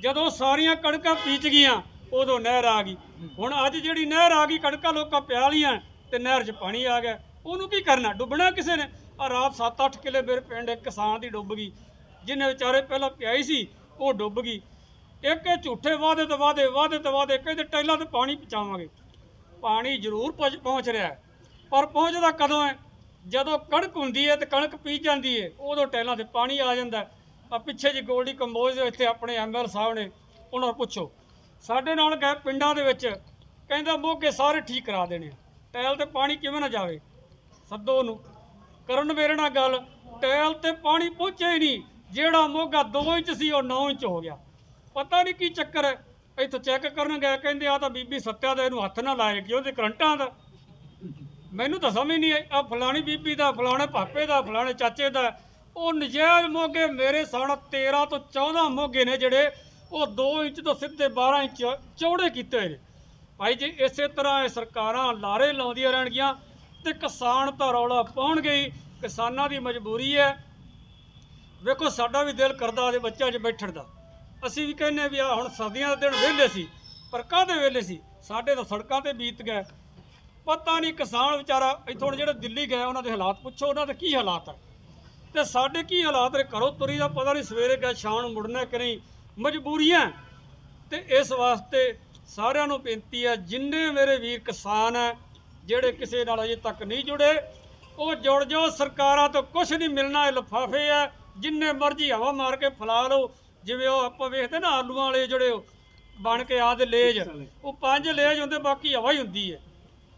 ਜਦੋਂ ਸਾਰੀਆਂ ਕਣਕਾਂ ਪੀਚ ਗਈਆਂ, ਉਦੋਂ ਨਹਿਰ ਆ ਗਈ। ਹੁਣ ਅੱਜ ਜਿਹੜੀ ਨਹਿਰ ਆ ਗਈ, ਕਣਕਾਂ ਲੋਕਾਂ ਪਿਆ ਲੀਆਂ ਤੇ ਨਹਿਰ 'ਚ ਪਾਣੀ ਆ ਗਿਆ। ਉਹਨੂੰ ਕੀ ਕਰਨਾ? ਡੁੱਬਣਾ ਕਿਸੇ ਨੇ? ਆ ਰਾਤ 7-8 ਕਿਲੇ ਮੇਰੇ ਪਿੰਡ ਇੱਕ ਕਿਸਾਨ ਦੀ ਡੁੱਬ ਗਈ ਜਿਹਨੇ ਵਿਚਾਰੇ ਪਹਿਲਾਂ ਪਿਆਈ ਸੀ, ਉਹ ਡੁੱਬ ਗਈ। ਇੱਕ ਇਹ ਝੂਠੇ ਵਾਅਦੇ ਤੋਂ ਵਾਅਦੇ ਵਾਅਦੇ ਤੋਂ ਵਾਅਦੇ ਕਹਿੰਦੇ ਟੈਲਾਂ ਤੇ ਪਾਣੀ ਪਹੁੰਚਾਵਾਂਗੇ। ਪਾਣੀ ਜ਼ਰੂਰ ਪਹੁੰਚ ਪਹੁੰਚ ਰਿਹਾ ਹੈ, ਪਰ ਪਹੁੰਚਦਾ ਕਦੋਂ ਹੈ? ਜਦੋਂ ਕਣਕ ਹੁੰਦੀ ਹੈ ਤੇ ਕਣਕ ਪੀ ਜਾਂਦੀ ਹੈ ਉਦੋਂ ਟੈਲਾਂ ਤੇ ਪਾਣੀ ਆ ਜਾਂਦਾ ਆ ਪਿੱਛੇ ਜੀ ਗੋਲਡੀ ਕੰਬੋਜ ਇੱਥੇ ਆਪਣੇ ਐਮਐਲ ਸਾਹਿਬ ਨੇ ਉਹਨਾਂ ਨੂੰ ਪੁੱਛੋ। ਸਾਡੇ ਨਾਲ ਗਏ ਪਿੰਡਾਂ ਦੇ ਵਿੱਚ ਕਹਿੰਦਾ ਮੋਗੇ ਸਾਰੇ ਠੀਕ ਕਰਾ ਦੇਣੇ ਆ। ਟੈਲ ਤੇ ਪਾਣੀ ਕਿਵੇਂ ਨਾ ਜਾਵੇ? ਸੱਦੋ ਨੂੰ ਕਰਨ ਮੇਰੇ ਨਾਲ ਗੱਲ ਟੈਲ ਤੇ ਪਾਣੀ ਪਹੁੰਚਿਆ ਹੀ ਨਹੀਂ। ਜਿਹੜਾ ਮੋਗਾ 2 ਇੰਚ ਸੀ ਉਹ 9 ਇੰਚ ਹੋ ਗਿਆ। ਪਤਾ ਨਹੀਂ ਕੀ ਚੱਕਰ ਹੈ। ਇੱਥੋਂ ਚੈੱਕ ਕਰਨ ਗਿਆ ਕਹਿੰਦੇ ਆ ਤਾਂ ਬੀਬੀ ਸੱਤਿਆ ਦਾ ਇਹਨੂੰ ਹੱਥ ਨਾ ਲਾਏ ਕਿ ਉਹਦੇ ਕਰੰਟਾਂ ਦਾ? ਮੈਨੂੰ ਤਾਂ ਸਮਝ ਨਹੀਂ ਆਈ ਆ ਫਲਾਣੀ ਬੀਬੀ ਦਾ, ਫਲਾਣੇ ਪਾਪੇ ਦਾ, ਫਲਾਣੇ ਚਾਚੇ ਦਾ, ਉਹ ਨਜਾਇਜ਼ ਮੋਗੇ ਮੇਰੇ ਸਾਲ 13 ਤੋਂ 14 ਮੋਗੇ ਨੇ ਜਿਹੜੇ ਉਹ 2 ਇੰਚ ਤੋਂ ਸਿੱਧੇ 12 ਇੰਚ ਚੌੜੇ ਕੀਤੇ ਨੇ। ਭਾਈ ਜੀ, ਇਸੇ ਤਰ੍ਹਾਂ ਇਹ ਸਰਕਾਰਾਂ ਲਾਰੇ ਲਾਉਂਦੀਆਂ ਰਹਿਣਗੀਆਂ ਤੇ ਕਿਸਾਨ ਤਾਂ ਰੌਲਾ ਪਾਉਣਗੇ ਕਿਸਾਨਾਂ ਦੀ ਮਜਬੂਰੀ ਹੈ। ਵੇਖੋ, ਸਾਡਾ ਵੀ ਦਿਲ ਕਰਦਾ ਉਹਦੇ ਬੱਚਿਆਂ 'ਚ ਬੈਠਣ ਦਾ। ਅਸੀਂ ਵੀ ਕਹਿੰਨੇ ਵੀ ਆ ਹੁਣ ਸਰਦੀਆਂ ਦੇ ਦਿਨ ਵਿਹਲੇ ਸੀ, ਪਰ ਕਾਹਦੇ ਵਿਹਲੇ ਸੀ? ਸਾਡੇ ਤਾਂ ਸੜਕਾਂ ਤੇ ਬੀਤ ਗਏ। ਪਤਾ ਨਹੀਂ ਕਿਸਾਨ ਵਿਚਾਰਾ ਇੱਥੋਂ ਜਿਹੜੇ ਦਿੱਲੀ ਗਏ, ਉਹਨਾਂ ਦੇ ਹਾਲਾਤ ਪੁੱਛੋ, ਉਹਨਾਂ ਦੇ ਕੀ ਹਾਲਾਤ ਆ? ਤੇ ਸਾਡੇ ਕੀ ਹਾਲਾਤ ਨੇ? ਘਰੋਂ ਤੁਰੀ ਦਾ ਪਤਾ ਨਹੀਂ ਸਵੇਰੇ ਗਏ, ਸ਼ਾਮ ਨੂੰ ਮੁੜਨਾ ਕਿ ਨਹੀਂ? ਮਜਬੂਰੀਆਂ। ਤੇ ਇਸ ਵਾਸਤੇ ਸਾਰਿਆਂ ਨੂੰ ਬੇਨਤੀ ਹੈ, ਜਿੰਨੇ ਮੇਰੇ ਵੀਰ ਕਿਸਾਨ ਹੈ, ਜਿਹੜੇ ਕਿਸੇ ਨਾਲ ਅਜੇ ਤੱਕ ਨਹੀਂ ਜੁੜੇ, ਉਹ ਜੁੜ ਜਾਓ। ਸਰਕਾਰਾਂ ਤੋਂ ਕੁਝ ਨਹੀਂ ਮਿਲਣਾ, ਇਹ ਲਫਾਫੇ ਆ। ਜਿੰਨੇ ਮਰਜ਼ੀ ਹਵਾ ਮਾਰ ਕੇ ਫਲਾ ਲਓ। ਜਿਵੇਂ ਉਹ ਆਪਾਂ ਵੇਖਦੇ ਨਾ ਆਲੂਆਂ ਵਾਲੇ ਜਿਹੜੇ ਉਹ ਬਣ ਕੇ ਆਦੇ ਲੇਜ ਉਹ ਪੰਜ ਲੇਜ ਹੁੰਦੇ ਬਾਕੀ ਹਵਾ ਹੀ ਹੁੰਦੀ ਹੈ।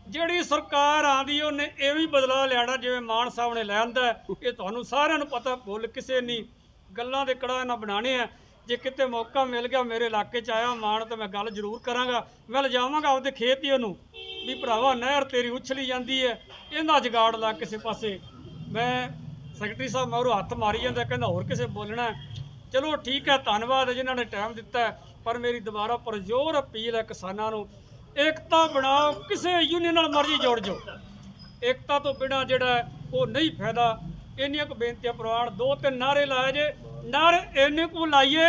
ਜਿਹੜੀ ਸਰਕਾਰ ਆਂਦੀ ਉਹਨੇ ਇਹ ਵੀ ਬਦਲਾ ਲੈਣਾ ਜਿਵੇਂ ਮਾਨ ਸਾਹਿਬ ਨੇ ਲੈਂਦਾ ਇਹ ਤੁਹਾਨੂੰ ਸਾਰਿਆਂ ਨੂੰ ਪਤਾ ਭੁੱਲ ਕਿਸੇ ਨਹੀਂ ਗੱਲਾਂ ਦੇ ਕੜਾ ਨਾ ਬਣਾਣੇ ਆ। ਜੇ ਕਿਤੇ ਮੌਕਾ ਮਿਲ ਗਿਆ ਮੇਰੇ ਇਲਾਕੇ 'ਚ ਆਇਆ ਮਾਨ ਤਾਂ ਮੈਂ ਗੱਲ ਜ਼ਰੂਰ ਕਰਾਂਗਾ। ਮੈਂ ਲਿਜਾਵਾਂਗਾ ਆਪਦੇ ਖੇਤ ਹੀ ਉਹਨੂੰ। ਵੀ ਭਰਾਵਾ ਨਹਿਰ ਤੇਰੀ ਉਛਲੀ ਜਾਂਦੀ ਹੈ। ਇਹਦਾ ਜਗਾੜ ਲਾ ਕਿਸੇ ਪਾਸੇ। ਮੈਂ ਸੈਕਟਰੀ ਸਾਹਿਬ ਮਗਰੋਂ ਹੱਥ ਮਾਰੀ ਜਾਂਦਾ ਕਹਿੰਦਾ ਹੋਰ ਕਿਸੇ ਬੋਲਣਾ। ਚਲੋ ਠੀਕ ਹੈ, ਧੰਨਵਾਦ ਹੈ ਜਿਨ੍ਹਾਂ ਨੇ ਟਾਈਮ ਦਿੱਤਾ ਪਰ ਮੇਰੀ ਦੁਬਾਰਾ ਪਰਜੋਰ ਅਪੀਲ ਹੈ ਕਿਸਾਨਾਂ ਨੂੰ, ਏਕਤਾ ਬਣਾਓ, ਕਿਸੇ ਯੂਨੀਅਨ ਨਾਲ ਮਰਜ਼ੀ ਜੋੜ ਜਾਓ। ਏਕਤਾ ਤੋਂ ਬਿਨਾ ਜਿਹੜਾ ਉਹ ਨਹੀਂ ਫਾਇਦਾ। ਇੰਨੀਆਂ ਕੁ ਬੇਨਤੀਆਂ ਪ੍ਰਵਾਨ ਦੋ ਤਿੰਨ ਨਾਰੇ ਲਾਏ ਜੇ ਨਾਰੇ ਇੰਨੇ ਕੁ ਲਾਈਏ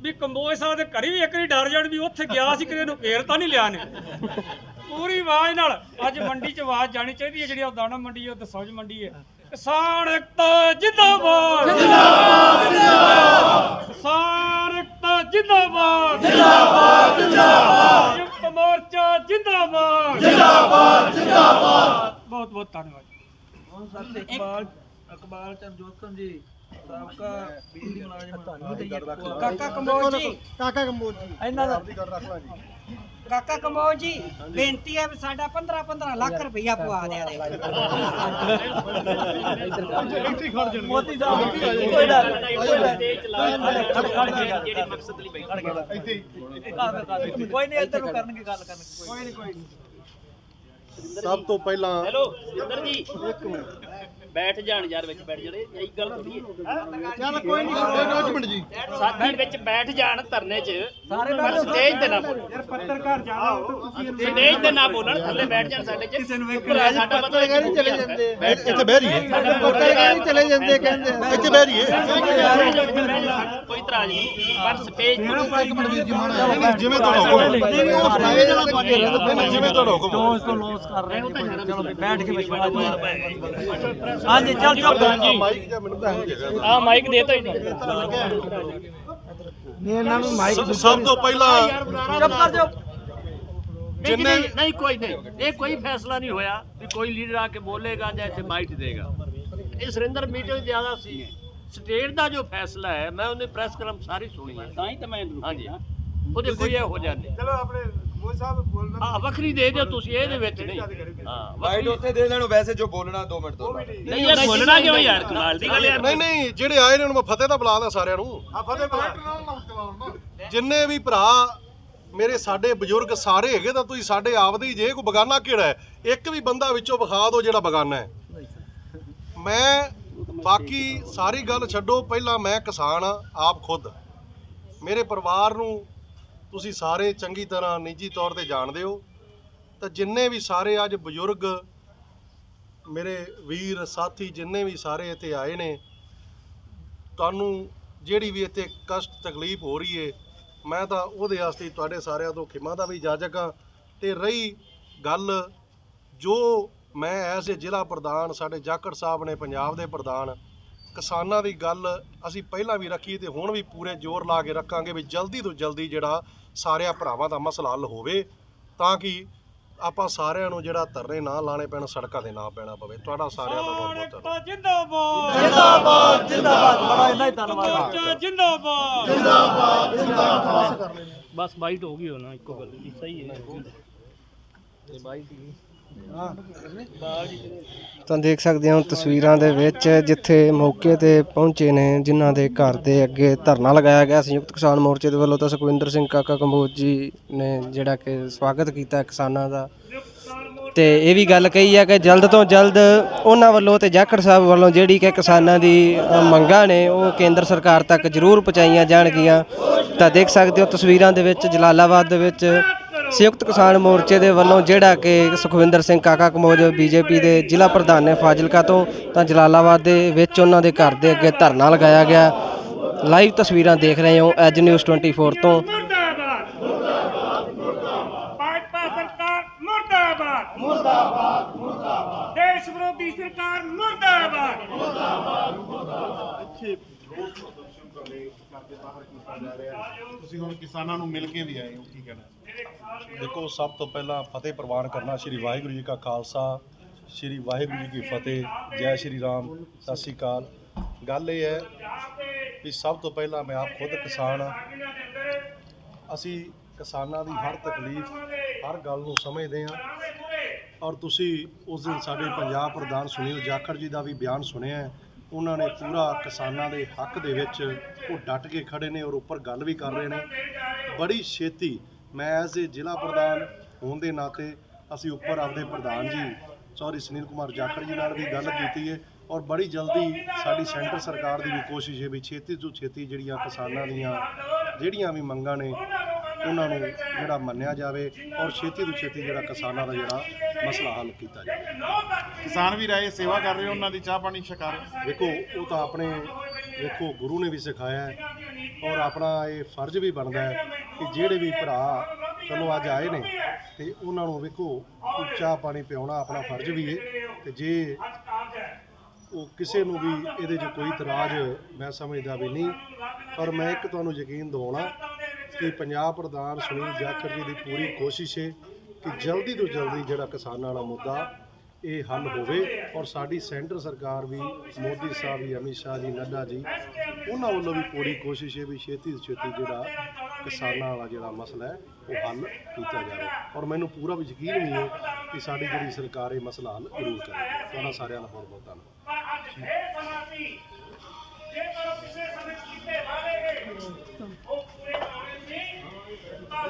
ਵੀ ਕੰਬੋਜ ਸਾਹਿਬ ਦੇ ਘਰੀ ਵੀ ਇੱਕ ਵਾਰੀ ਡਰ ਜਾਣ ਵੀ ਉੱਥੇ ਗਿਆ ਸੀ, ਕਿਤੇ ਨੂੰ ਘੇਰ ਤਾਂ ਨਹੀਂ ਲਿਆ ਨੇ। ਪੂਰੀ ਆਵਾਜ਼ ਨਾਲ, ਅੱਜ ਮੰਡੀ 'ਚ ਆਵਾਜ਼ ਜਾਣੀ ਚਾਹੀਦੀ ਹੈ, ਜਿਹੜੀ ਉਹ ਦਾਣਾ ਮੰਡੀ ਹੈ, ਉਹ ਦਸੌਜ ਮੰਡੀ ਹੈ। ਕਿਸਾਨ ਏਕਤਾ ਜਿੰਦਾਬਾਦ। ਜਿੰਦਾਬਾਦ ਜਿੰਦਾਬਾਦ। ਕਿਸਾਨ ਏਕਤਾ ਜਿੰਦਾਬਾਦ ਜਿੰਦਾਬਾਦ ਜਿੰਦਾਬਾਦ ਮੋਰਚਾ ਜਿੰਦਾਬਾਦ। ਜਿੰਦਾਬਾਦ ਜਿੰਦਾਬਾਦ ਬਹੁਤ ਬਹੁਤ ਧੰਨਵਾਦ ਇਕਬਾਲ ਇਕਬਾਲ ਚੰਦ ਜੋਸਨ ਜੀ ਸਾਬਕਾ ਬਿਜਲੀ ਮੁਲਾਜ਼ਮ। ਕਾਕਾ ਕੰਬੋਜ ਜੀ। ਕਾਕਾ ਕੰਬੋਜ ਜੀ। ਇਹਨਾਂ ਦਾ ਕਾਕਾ ਕੰਬੋਜ ਜੀ ਬੇਨਤੀ ਹੈ ਵੀ ਸਾਡਾ 15 15 ਲੱਖ ਰੁਪਈਆ ਪਵਾ ਦਿਆ ਦੇ। ਮੋਦੀ ਸਾਹਿਬ ਕੋਈ ਡਰ ਕੋਈ ਨਹੀਂ ਇੱਧਰ ਨੂੰ ਕਰਨਗੇ ਗੱਲ ਕਰਨਗੇ। ਕੋਈ ਨਹੀਂ ਕੋਈ ਸਭ ਤੋਂ ਪਹਿਲਾਂ ਹੈਲੋ ਸਿੰਦਰ ਜੀ। ਬੈਠ ਜਾਣ ਯਾਰ ਵਿੱਚ ਬੈਠ ਜਿਹੜੇ ਇਹੀ ਗੱਲ ਥੋੜੀ ਹੈ। ਚੱਲ ਕੋਈ ਨਹੀਂ ਮਿੰਟ ਜੀ। ਸਾਥੀ ਵਿੱਚ ਬੈਠ ਜਾਣ ਧਰਨੇ 'ਚ ਪਰ ਸਟੇਜ ਤੇ ਨਾ ਬੋਲਣ ਯਾਰ ਪੱਤਰਕਾਰ ਜਾਣਾ ਸਟੇਜ ਤੇ ਨਾ ਬੋਲਣ ਥੱਲੇ ਬੈਠ ਜਾਣ ਸਾਡੇ 'ਚ। ਕਿਸੇ ਨੂੰ ਵੇਖ ਸਾਡਾ ਮਤਲਬ ਨਹੀਂ ਚਲੇ ਜਾਂਦੇ ਇੱਥੇ ਬਹਿ ਰਹੀਏ ਪੱਤਰਕਾਰ ਨਹੀਂ ਚਲੇ ਜਾਂਦੇ ਕਹਿੰਦੇ। ਇੱਥੇ ਬਹਿ ਰਹੀਏ ਕੋਈ ਇਤਰਾਜ਼ ਨਹੀਂ ਪਰ ਸਟੇਜ ਤੇ ਇੱਕ ਮਿੰਟ ਵੀਰ ਜੀ ਮਾੜਾ। ਜਿਵੇਂ ਤੁਹਾਡਾ ਹੁਕਮ ਜਿਵੇਂ ਤੁਹਾਡਾ ਹੁਕਮ ਬੈਠ ਕੇ ਵਿਸ਼ਵਾਸ ਹਾਂਜੀ ਚੱਲ ਚੁੱਪ। ਮਾਈਕ ਜਾਂ ਮੈਨੂੰ ਤਾਂ ਹੈ ਆ ਮਾਈਕ ਦੇ ਤਾ ਹੀ ਨਹੀਂ ਇਹਨਾਂ ਨੂੰ ਮਾਈਕ ਸ- ਸਭ ਤੋਂ ਪਹਿਲਾਂ ਚੁੱਪ ਕਰ ਜਾਓ। ਨਹੀਂ ਨਹੀਂ ਨਹੀਂ ਕੋਈ ਨਹੀਂ। ਇਹ ਕੋਈ ਫੈਸਲਾ ਨਹੀਂ ਹੋਇਆ ਵੀ ਕੋਈ ਲੀਡਰ ਆ ਕੇ ਬੋਲੇਗਾ ਜਾਂ ਇੱਥੇ ਮਾਈਟ ਦੇਗਾ। ਇਹ ਸੁਰਿੰਦਰ ਮੀਟਿੰਗ ਜ਼ਿਆਦਾ ਸੀ। ਸਟੇਟ ਦਾ ਜੋ ਫੈਸਲਾ ਹੈ ਮੈਂ ਉਹਨੇ ਪ੍ਰੈਸ ਕਲਮ ਸਾਰੀ ਸੁਣੀ ਹੈ। ਤਾਂ ਹੀ ਤਾਂ ਮੈਂ ਹਾਂਜੀ। ਉਹਦੇ ਕੋਈ ਇਹ ਹੋ ਜਾਂਦੇ। ਚਲੋ ਆਪਣੇ ਕੰਬੋਜ ਸਾਹਿਬ ਬੋਲਣਾ ਹਾਂ ਵੱਖਰੀ ਦੇ ਦਿਓ ਤੁਸੀਂ ਇਹਦੇ ਵਿੱਚ ਨਹੀਂ। ਹਾਂ ਵੱਖਰੀ। ਉੱਥੇ ਦੇ ਲੈਣੋ ਵੈਸੇ ਜੋ ਬੋਲਣਾ 2 ਮਿੰਟ ਤੋਂ ਨਹੀਂ ਯਾਰ ਬੋਲਣਾ ਕਿਉਂ ਯਾਰ ਕਮਾਲ ਦੀ ਗੱਲ ਯਾਰ। ਨਹੀਂ ਨਹੀਂ ਜਿਹੜੇ ਆਏ ਨੇ ਉਹਨਾਂ ਮੈਂ ਫਤਿਹ ਦਾ ਬੁਲਾ ਦਾਂ ਸਾਰਿਆਂ ਨੂੰ। ਆ ਫਤਿਹ ਬਾਟ ਜਿੰਨੇ ਵੀ ਭਰਾ ਮੇਰੇ ਸਾਡੇ ਬਜ਼ੁਰਗ ਸਾਰੇ ਹੈਗੇ ਤਾਂ ਤੁਸੀਂ ਸਾਡੇ ਆਪਦੇ ਹੀ ਜੇ ਕੋਈ ਬਗਾਨਾ ਕਿਹੜਾ ਹੈ? ਇੱਕ ਵੀ ਬੰਦਾ ਵਿੱਚੋਂ ਵਿਖਾ ਦਿਓ ਜਿਹੜਾ ਬਗਾਨਾ ਹੈ। ਮੈਂ ਬਾਕੀ ਸਾਰੀ ਗੱਲ ਛੱਡੋ ਪਹਿਲਾਂ ਮੈਂ ਕਿਸਾਨ ਆ ਆਪ ਖੁਦ। ਮੇਰੇ ਪਰਿਵਾਰ ਨੂੰ ਤੁਸੀਂ ਸਾਰੇ ਚੰਗੀ ਤਰ੍ਹਾਂ ਨਿੱਜੀ ਤੌਰ ਤੇ ਜਾਣਦੇ ਹੋ, ਤਾਂ ਜਿੰਨੇ ਵੀ ਸਾਰੇ ਅੱਜ ਬਜ਼ੁਰਗ ਮੇਰੇ ਵੀਰ, ਸਾਥੀ ਜਿੰਨੇ ਵੀ ਸਾਰੇ ਇੱਥੇ ਆਏ ਨੇ, ਤੁਹਾਨੂੰ ਜਿਹੜੀ ਵੀ ਇੱਥੇ ਕਸ਼ਟ ਤਕਲੀਫ ਹੋ ਰਹੀ ਏ, ਮੈਂ ਤਾਂ ਉਹਦੇ ਵਾਸਤੇ ਤੁਹਾਡੇ ਸਾਰਿਆਂ ਤੋਂ ਖਿਮਾ ਦਾ ਵੀ ਜਾਜਕ ਹਾਂ ਤੇ ਰਹੀ ਗੱਲ ਜੋ ਮੈਂ ਐਜ਼ ਏ ਜ਼ਿਲ੍ਹਾ ਪ੍ਰਧਾਨ, ਸਾਡੇ ਜਾਕੜ ਸਾਹਿਬ ਨੇ ਪੰਜਾਬ ਦੇ ਪ੍ਰਧਾਨ, ਕਿਸਾਨਾਂ ਦੀ ਗੱਲ ਅਸੀਂ ਪਹਿਲਾਂ ਵੀ ਰੱਖੀ ਤੇ ਹੁਣ ਵੀ ਪੂਰੇ ਜ਼ੋਰ ਲਾ ਕੇ ਰੱਖਾਂਗੇ ਵੀ ਜਲਦੀ ਤੋਂ ਜਲਦੀ ਜਿਹੜਾ ਸਾਰਿਆਂ ਭਰਾਵਾਂ ਦਾ ਮਸਲਾ ਹੱਲ ਹੋਵੇ ਤਾਂ ਕਿ ਆਪਾਂ ਸਾਰਿਆਂ ਨੂੰ ਜਿਹੜਾ ਧਰਨੇ ਨਾ ਲਾਣੇ ਪੈਣ ਸੜਕਾਂ ਤੇ ਨਾ ਪੈਣਾ ਪਵੇ। ਤੁਹਾਡਾ ਸਾਰਿਆਂ ਦਾ ਬਹੁਤ ਬਹੁਤ ਜਿੰਦਾਬਾਦ। ਜਿੰਦਾਬਾਦ ਜਿੰਦਾਬਾਦ। ਬੜਾ ਇੰਨਾ ਹੀ ਧੰਨਵਾਦ। ਮੋਰਚਾ ਜਿੰਦਾਬਾਦ। ਬਸ ਬਾਈਟ ਹੋ ਗਈ ਹੋਣਾ ਇੱਕੋ ਗੱਲ ਸਹੀ ਹੈ। ਤਾਂ ਦੇਖ ਸਕਦੇ ਹੋ ਤਸਵੀਰਾਂ ਦੇ ਵਿੱਚ ਜਿੱਥੇ ਮੌਕੇ ਤੇ ਪਹੁੰਚੇ ਨੇ, ਜਿਨ੍ਹਾਂ ਦੇ ਘਰ ਦੇ ਅੱਗੇ ਧਰਨਾ ਲਗਾਇਆ ਗਿਆ। ਸੰਯੁਕਤ ਕਿਸਾਨ ਮੋਰਚੇ ਦੇ ਵੱਲੋਂ ਤਾਂ ਸੁਖਵਿੰਦਰ ਸਿੰਘ ਕਾਕਾ ਕੰਬੋਜ ਜੀ ਨੇ ਜਿਹੜਾ ਕਿ ਸਵਾਗਤ ਕੀਤਾ ਕਿਸਾਨਾਂ ਦਾ। ਤੇ ਇਹ ਵੀ ਗੱਲ ਕਹੀ ਹੈ ਕਿ ਜਲਦ ਤੋਂ ਜਲਦ ਉਹਨਾਂ ਵੱਲੋਂ ਤੇ ਜਾਖੜ ਸਾਹਿਬ ਵੱਲੋਂ ਜਿਹੜੀ ਕਿ ਕਿਸਾਨਾਂ ਦੀ ਮੰਗਾਂ ਨੇ, ਉਹ ਕੇਂਦਰ ਸਰਕਾਰ ਤੱਕ ਜ਼ਰੂਰ ਪਹੁੰਚਾਈਆਂ ਜਾਣਗੀਆਂ। ਤਾਂ ਦੇਖ ਸਕਦੇ ਹੋ ਤਸਵੀਰਾਂ ਦੇ ਵਿੱਚ ਜਲਾਲਾਬਾਦ ਦੇ ਵਿੱਚ ਸੰਯੁਕਤ ਕਿਸਾਨ ਮੋਰਚੇ ਦੇ ਵੱਲੋਂ ਜਿਹੜਾ ਕਿ ਸੁਖਵਿੰਦਰ ਸਿੰਘ ਕਾਕਾ ਕਮੋਜ ਬੀਜੇਪੀ ਦੇ ਜ਼ਿਲ੍ਹਾ ਪ੍ਰਧਾਨ ਨੇ ਫਾਜ਼ਿਲਕਾ ਤੋਂ, ਤਾਂ ਜਲਾਲਾਬਾਦ ਦੇ ਵਿੱਚ ਉਹਨਾਂ ਦੇ ਘਰ ਦੇ ਅੱਗੇ ਧਰਨਾ ਲਗਾਇਆ ਗਿਆ। ਲਾਈਵ ਤਸਵੀਰਾਂ ਦੇਖ ਰਹੇ ਹੋ ਐਜ ਨਿਊਜ਼ 24 ਤੋਂ। ਮੁਰਦਾਬਾਦ ਭਾਜਪਾ ਸਰਕਾਰ ਮੁਰਦਾਬਾਦ। ਮੁਰਦਾਬਾਦ। ਮੁਰਦਾਬਾਦ। ਦੇਸ਼ ਵਿਰੋਧੀ ਸਰਕਾਰ ਮੁਰਦਾਬਾਦ ਤੁਸੀਂ ਹੁਣ ਕਿਸਾਨਾਂ ਨੂੰ ਮਿਲ ਕੇ ਵੀ ਆਏ ਹੋ, ਕੀ ਕਹਿਣਾ? ਦੇਖੋ, ਸਭ ਤੋਂ ਪਹਿਲਾਂ ਫਤਿਹ ਪ੍ਰਵਾਨ ਕਰਨਾ ਸ੍ਰੀ ਵਾਹਿਗੁਰੂ ਜੀ ਕਾ ਖਾਲਸਾ, ਸ਼੍ਰੀ ਵਾਹਿਗੁਰੂ ਜੀ ਕੀ ਫਤਿਹ, ਜੈ ਸ਼੍ਰੀ ਰਾਮ, ਸਤਿ ਸ਼੍ਰੀ ਅਕਾਲ। ਗੱਲ ਇਹ ਹੈ ਵੀ ਸਭ ਤੋਂ ਪਹਿਲਾਂ ਮੈਂ ਆਪ ਖੁਦ ਕਿਸਾਨ ਹਾਂ। ਅਸੀਂ ਕਿਸਾਨਾਂ ਦੀ ਹਰ ਤਕਲੀਫ, ਹਰ ਗੱਲ ਨੂੰ ਸਮਝਦੇ ਹਾਂ। ਔਰ ਤੁਸੀਂ ਉਸ ਦਿਨ ਸਾਡੇ ਪੰਜਾਬ ਪ੍ਰਧਾਨ ਸੁਨੀਲ ਜਾਖੜ ਜੀ ਦਾ ਵੀ ਬਿਆਨ ਸੁਣਿਆ ਹੈ। ਉਹਨਾਂ ਨੇ ਪੂਰਾ ਕਿਸਾਨਾਂ ਦੇ ਹੱਕ ਦੇ ਵਿੱਚ ਉਹ ਡਟ ਕੇ ਖੜੇ ਨੇ ਔਰ ਉੱਪਰ ਗੱਲ ਵੀ ਕਰ ਰਹੇ ਨੇ। ਬੜੀ ਛੇਤੀ ਮੈਂ ਐਜ਼ ਏ ਜ਼ਿਲ੍ਹਾ ਪ੍ਰਧਾਨ ਹੋਣ ਦੇ ਨਾਤੇ ਅਸੀਂ ਉੱਪਰ ਆਪਦੇ ਪ੍ਰਧਾਨ ਜੀ, ਸੌਰੀ ਸੁਨੀਲ ਕੁਮਾਰ ਜਾਖੜ ਜੀ ਨਾਲ ਵੀ ਗੱਲ ਕੀਤੀ ਹੈ ਔਰ ਬੜੀ ਜਲਦੀ ਸਾਡੀ ਸੈਂਟਰ ਸਰਕਾਰ ਦੀ ਵੀ ਕੋਸ਼ਿਸ਼ ਹੈ ਵੀ ਛੇਤੀ ਤੋਂ ਛੇਤੀ ਜਿਹੜੀਆਂ ਕਿਸਾਨਾਂ ਦੀਆਂ, ਜਿਹੜੀਆਂ ਵੀ ਮੰਗਾਂ ਨੇ ਉਹਨਾਂ ਨੂੰ ਜਿਹੜਾ ਮੰਨਿਆ ਜਾਵੇ ਔਰ ਛੇਤੀ ਤੋਂ ਛੇਤੀ ਜਿਹੜਾ ਕਿਸਾਨਾਂ ਦਾ ਜਿਹੜਾ ਮਸਲਾ ਹੱਲ ਕੀਤਾ ਜਾਵੇ ਕਿਸਾਨ ਵੀ ਰਾਏ ਸੇਵਾ ਕਰ ਰਹੇ ਉਹਨਾਂ ਦੀ ਚਾਹ ਪਾਣੀ ਛਕਾ ਰਹੇ। ਵੇਖੋ ਉਹ ਤਾਂ ਆਪਣੇ ਵੇਖੋ ਗੁਰੂ ਨੇ ਵੀ ਸਿਖਾਇਆ ਹੈ ਔਰ ਆਪਣਾ ਇਹ ਫਰਜ਼ ਵੀ ਬਣਦਾ ਹੈ ਕਿ ਜਿਹੜੇ ਵੀ ਭਰਾ ਚਲੋ ਅੱਜ ਆਏ ਨੇ ਤੇ ਉਹਨਾਂ ਨੂੰ ਵੇਖੋ ਚਾਹ ਪਾਣੀ ਪਿਆਉਣਾ ਆਪਣਾ ਫਰਜ਼ ਵੀ ਹੈ ਤੇ ਜੇ ਉਹ ਕਿਸੇ ਨੂੰ ਵੀ ਇਹਦੇ 'ਚ ਕੋਈ ਇਤਰਾਜ਼ ਮੈਂ ਸਮਝਦਾ ਵੀ ਨਹੀਂ ਪਰ ਮੈਂ ਇੱਕ ਤੁਹਾਨੂੰ ਯਕੀਨ ਦਿਵਾਉਣਾ ਕਿ ਪੰਜਾਬ ਪ੍ਰਧਾਨ ਸੁਨੀਲ ਜਾਖੜ ਜੀ ਦੀ ਪੂਰੀ ਕੋਸ਼ਿਸ਼ ਹੈ ਕਿ ਜਲਦੀ ਤੋਂ ਜਲਦੀ ਜਿਹੜਾ ਕਿਸਾਨਾਂ ਵਾਲਾ ਮੁੱਦਾ ਇਹ ਹੱਲ ਹੋਵੇ ਔਰ ਸਾਡੀ ਸੈਂਟਰ ਸਰਕਾਰ ਵੀ, ਮੋਦੀ ਸਾਹਿਬ ਜੀ, ਅਮਿਤ ਸ਼ਾਹ ਜੀ, ਨੱਡਾ ਜੀ, ਉਹਨਾਂ ਵੱਲੋਂ ਵੀ ਪੂਰੀ ਕੋਸ਼ਿਸ਼ ਹੈ ਵੀ ਛੇਤੀ ਤੋਂ ਛੇਤੀ ਜਿਹੜਾ ਕਿਸਾਨਾਂ ਵਾਲਾ ਜਿਹੜਾ ਮਸਲਾ ਹੈ, ਉਹ ਹੱਲ ਕੀਤਾ ਜਾਵੇ। ਔਰ ਮੈਨੂੰ ਪੂਰਾ ਵੀ ਯਕੀਨ ਵੀ ਹੈ ਕਿ ਸਾਡੀ ਜਿਹੜੀ ਸਰਕਾਰ ਇਹ ਮਸਲਾ ਹੱਲ ਜ਼ਰੂਰ ਕਰੇਗੀ। ਤੁਹਾਡਾ ਸਾਰਿਆਂ ਦਾ ਬਹੁਤ ਬਹੁਤ ਧੰਨਵਾਦ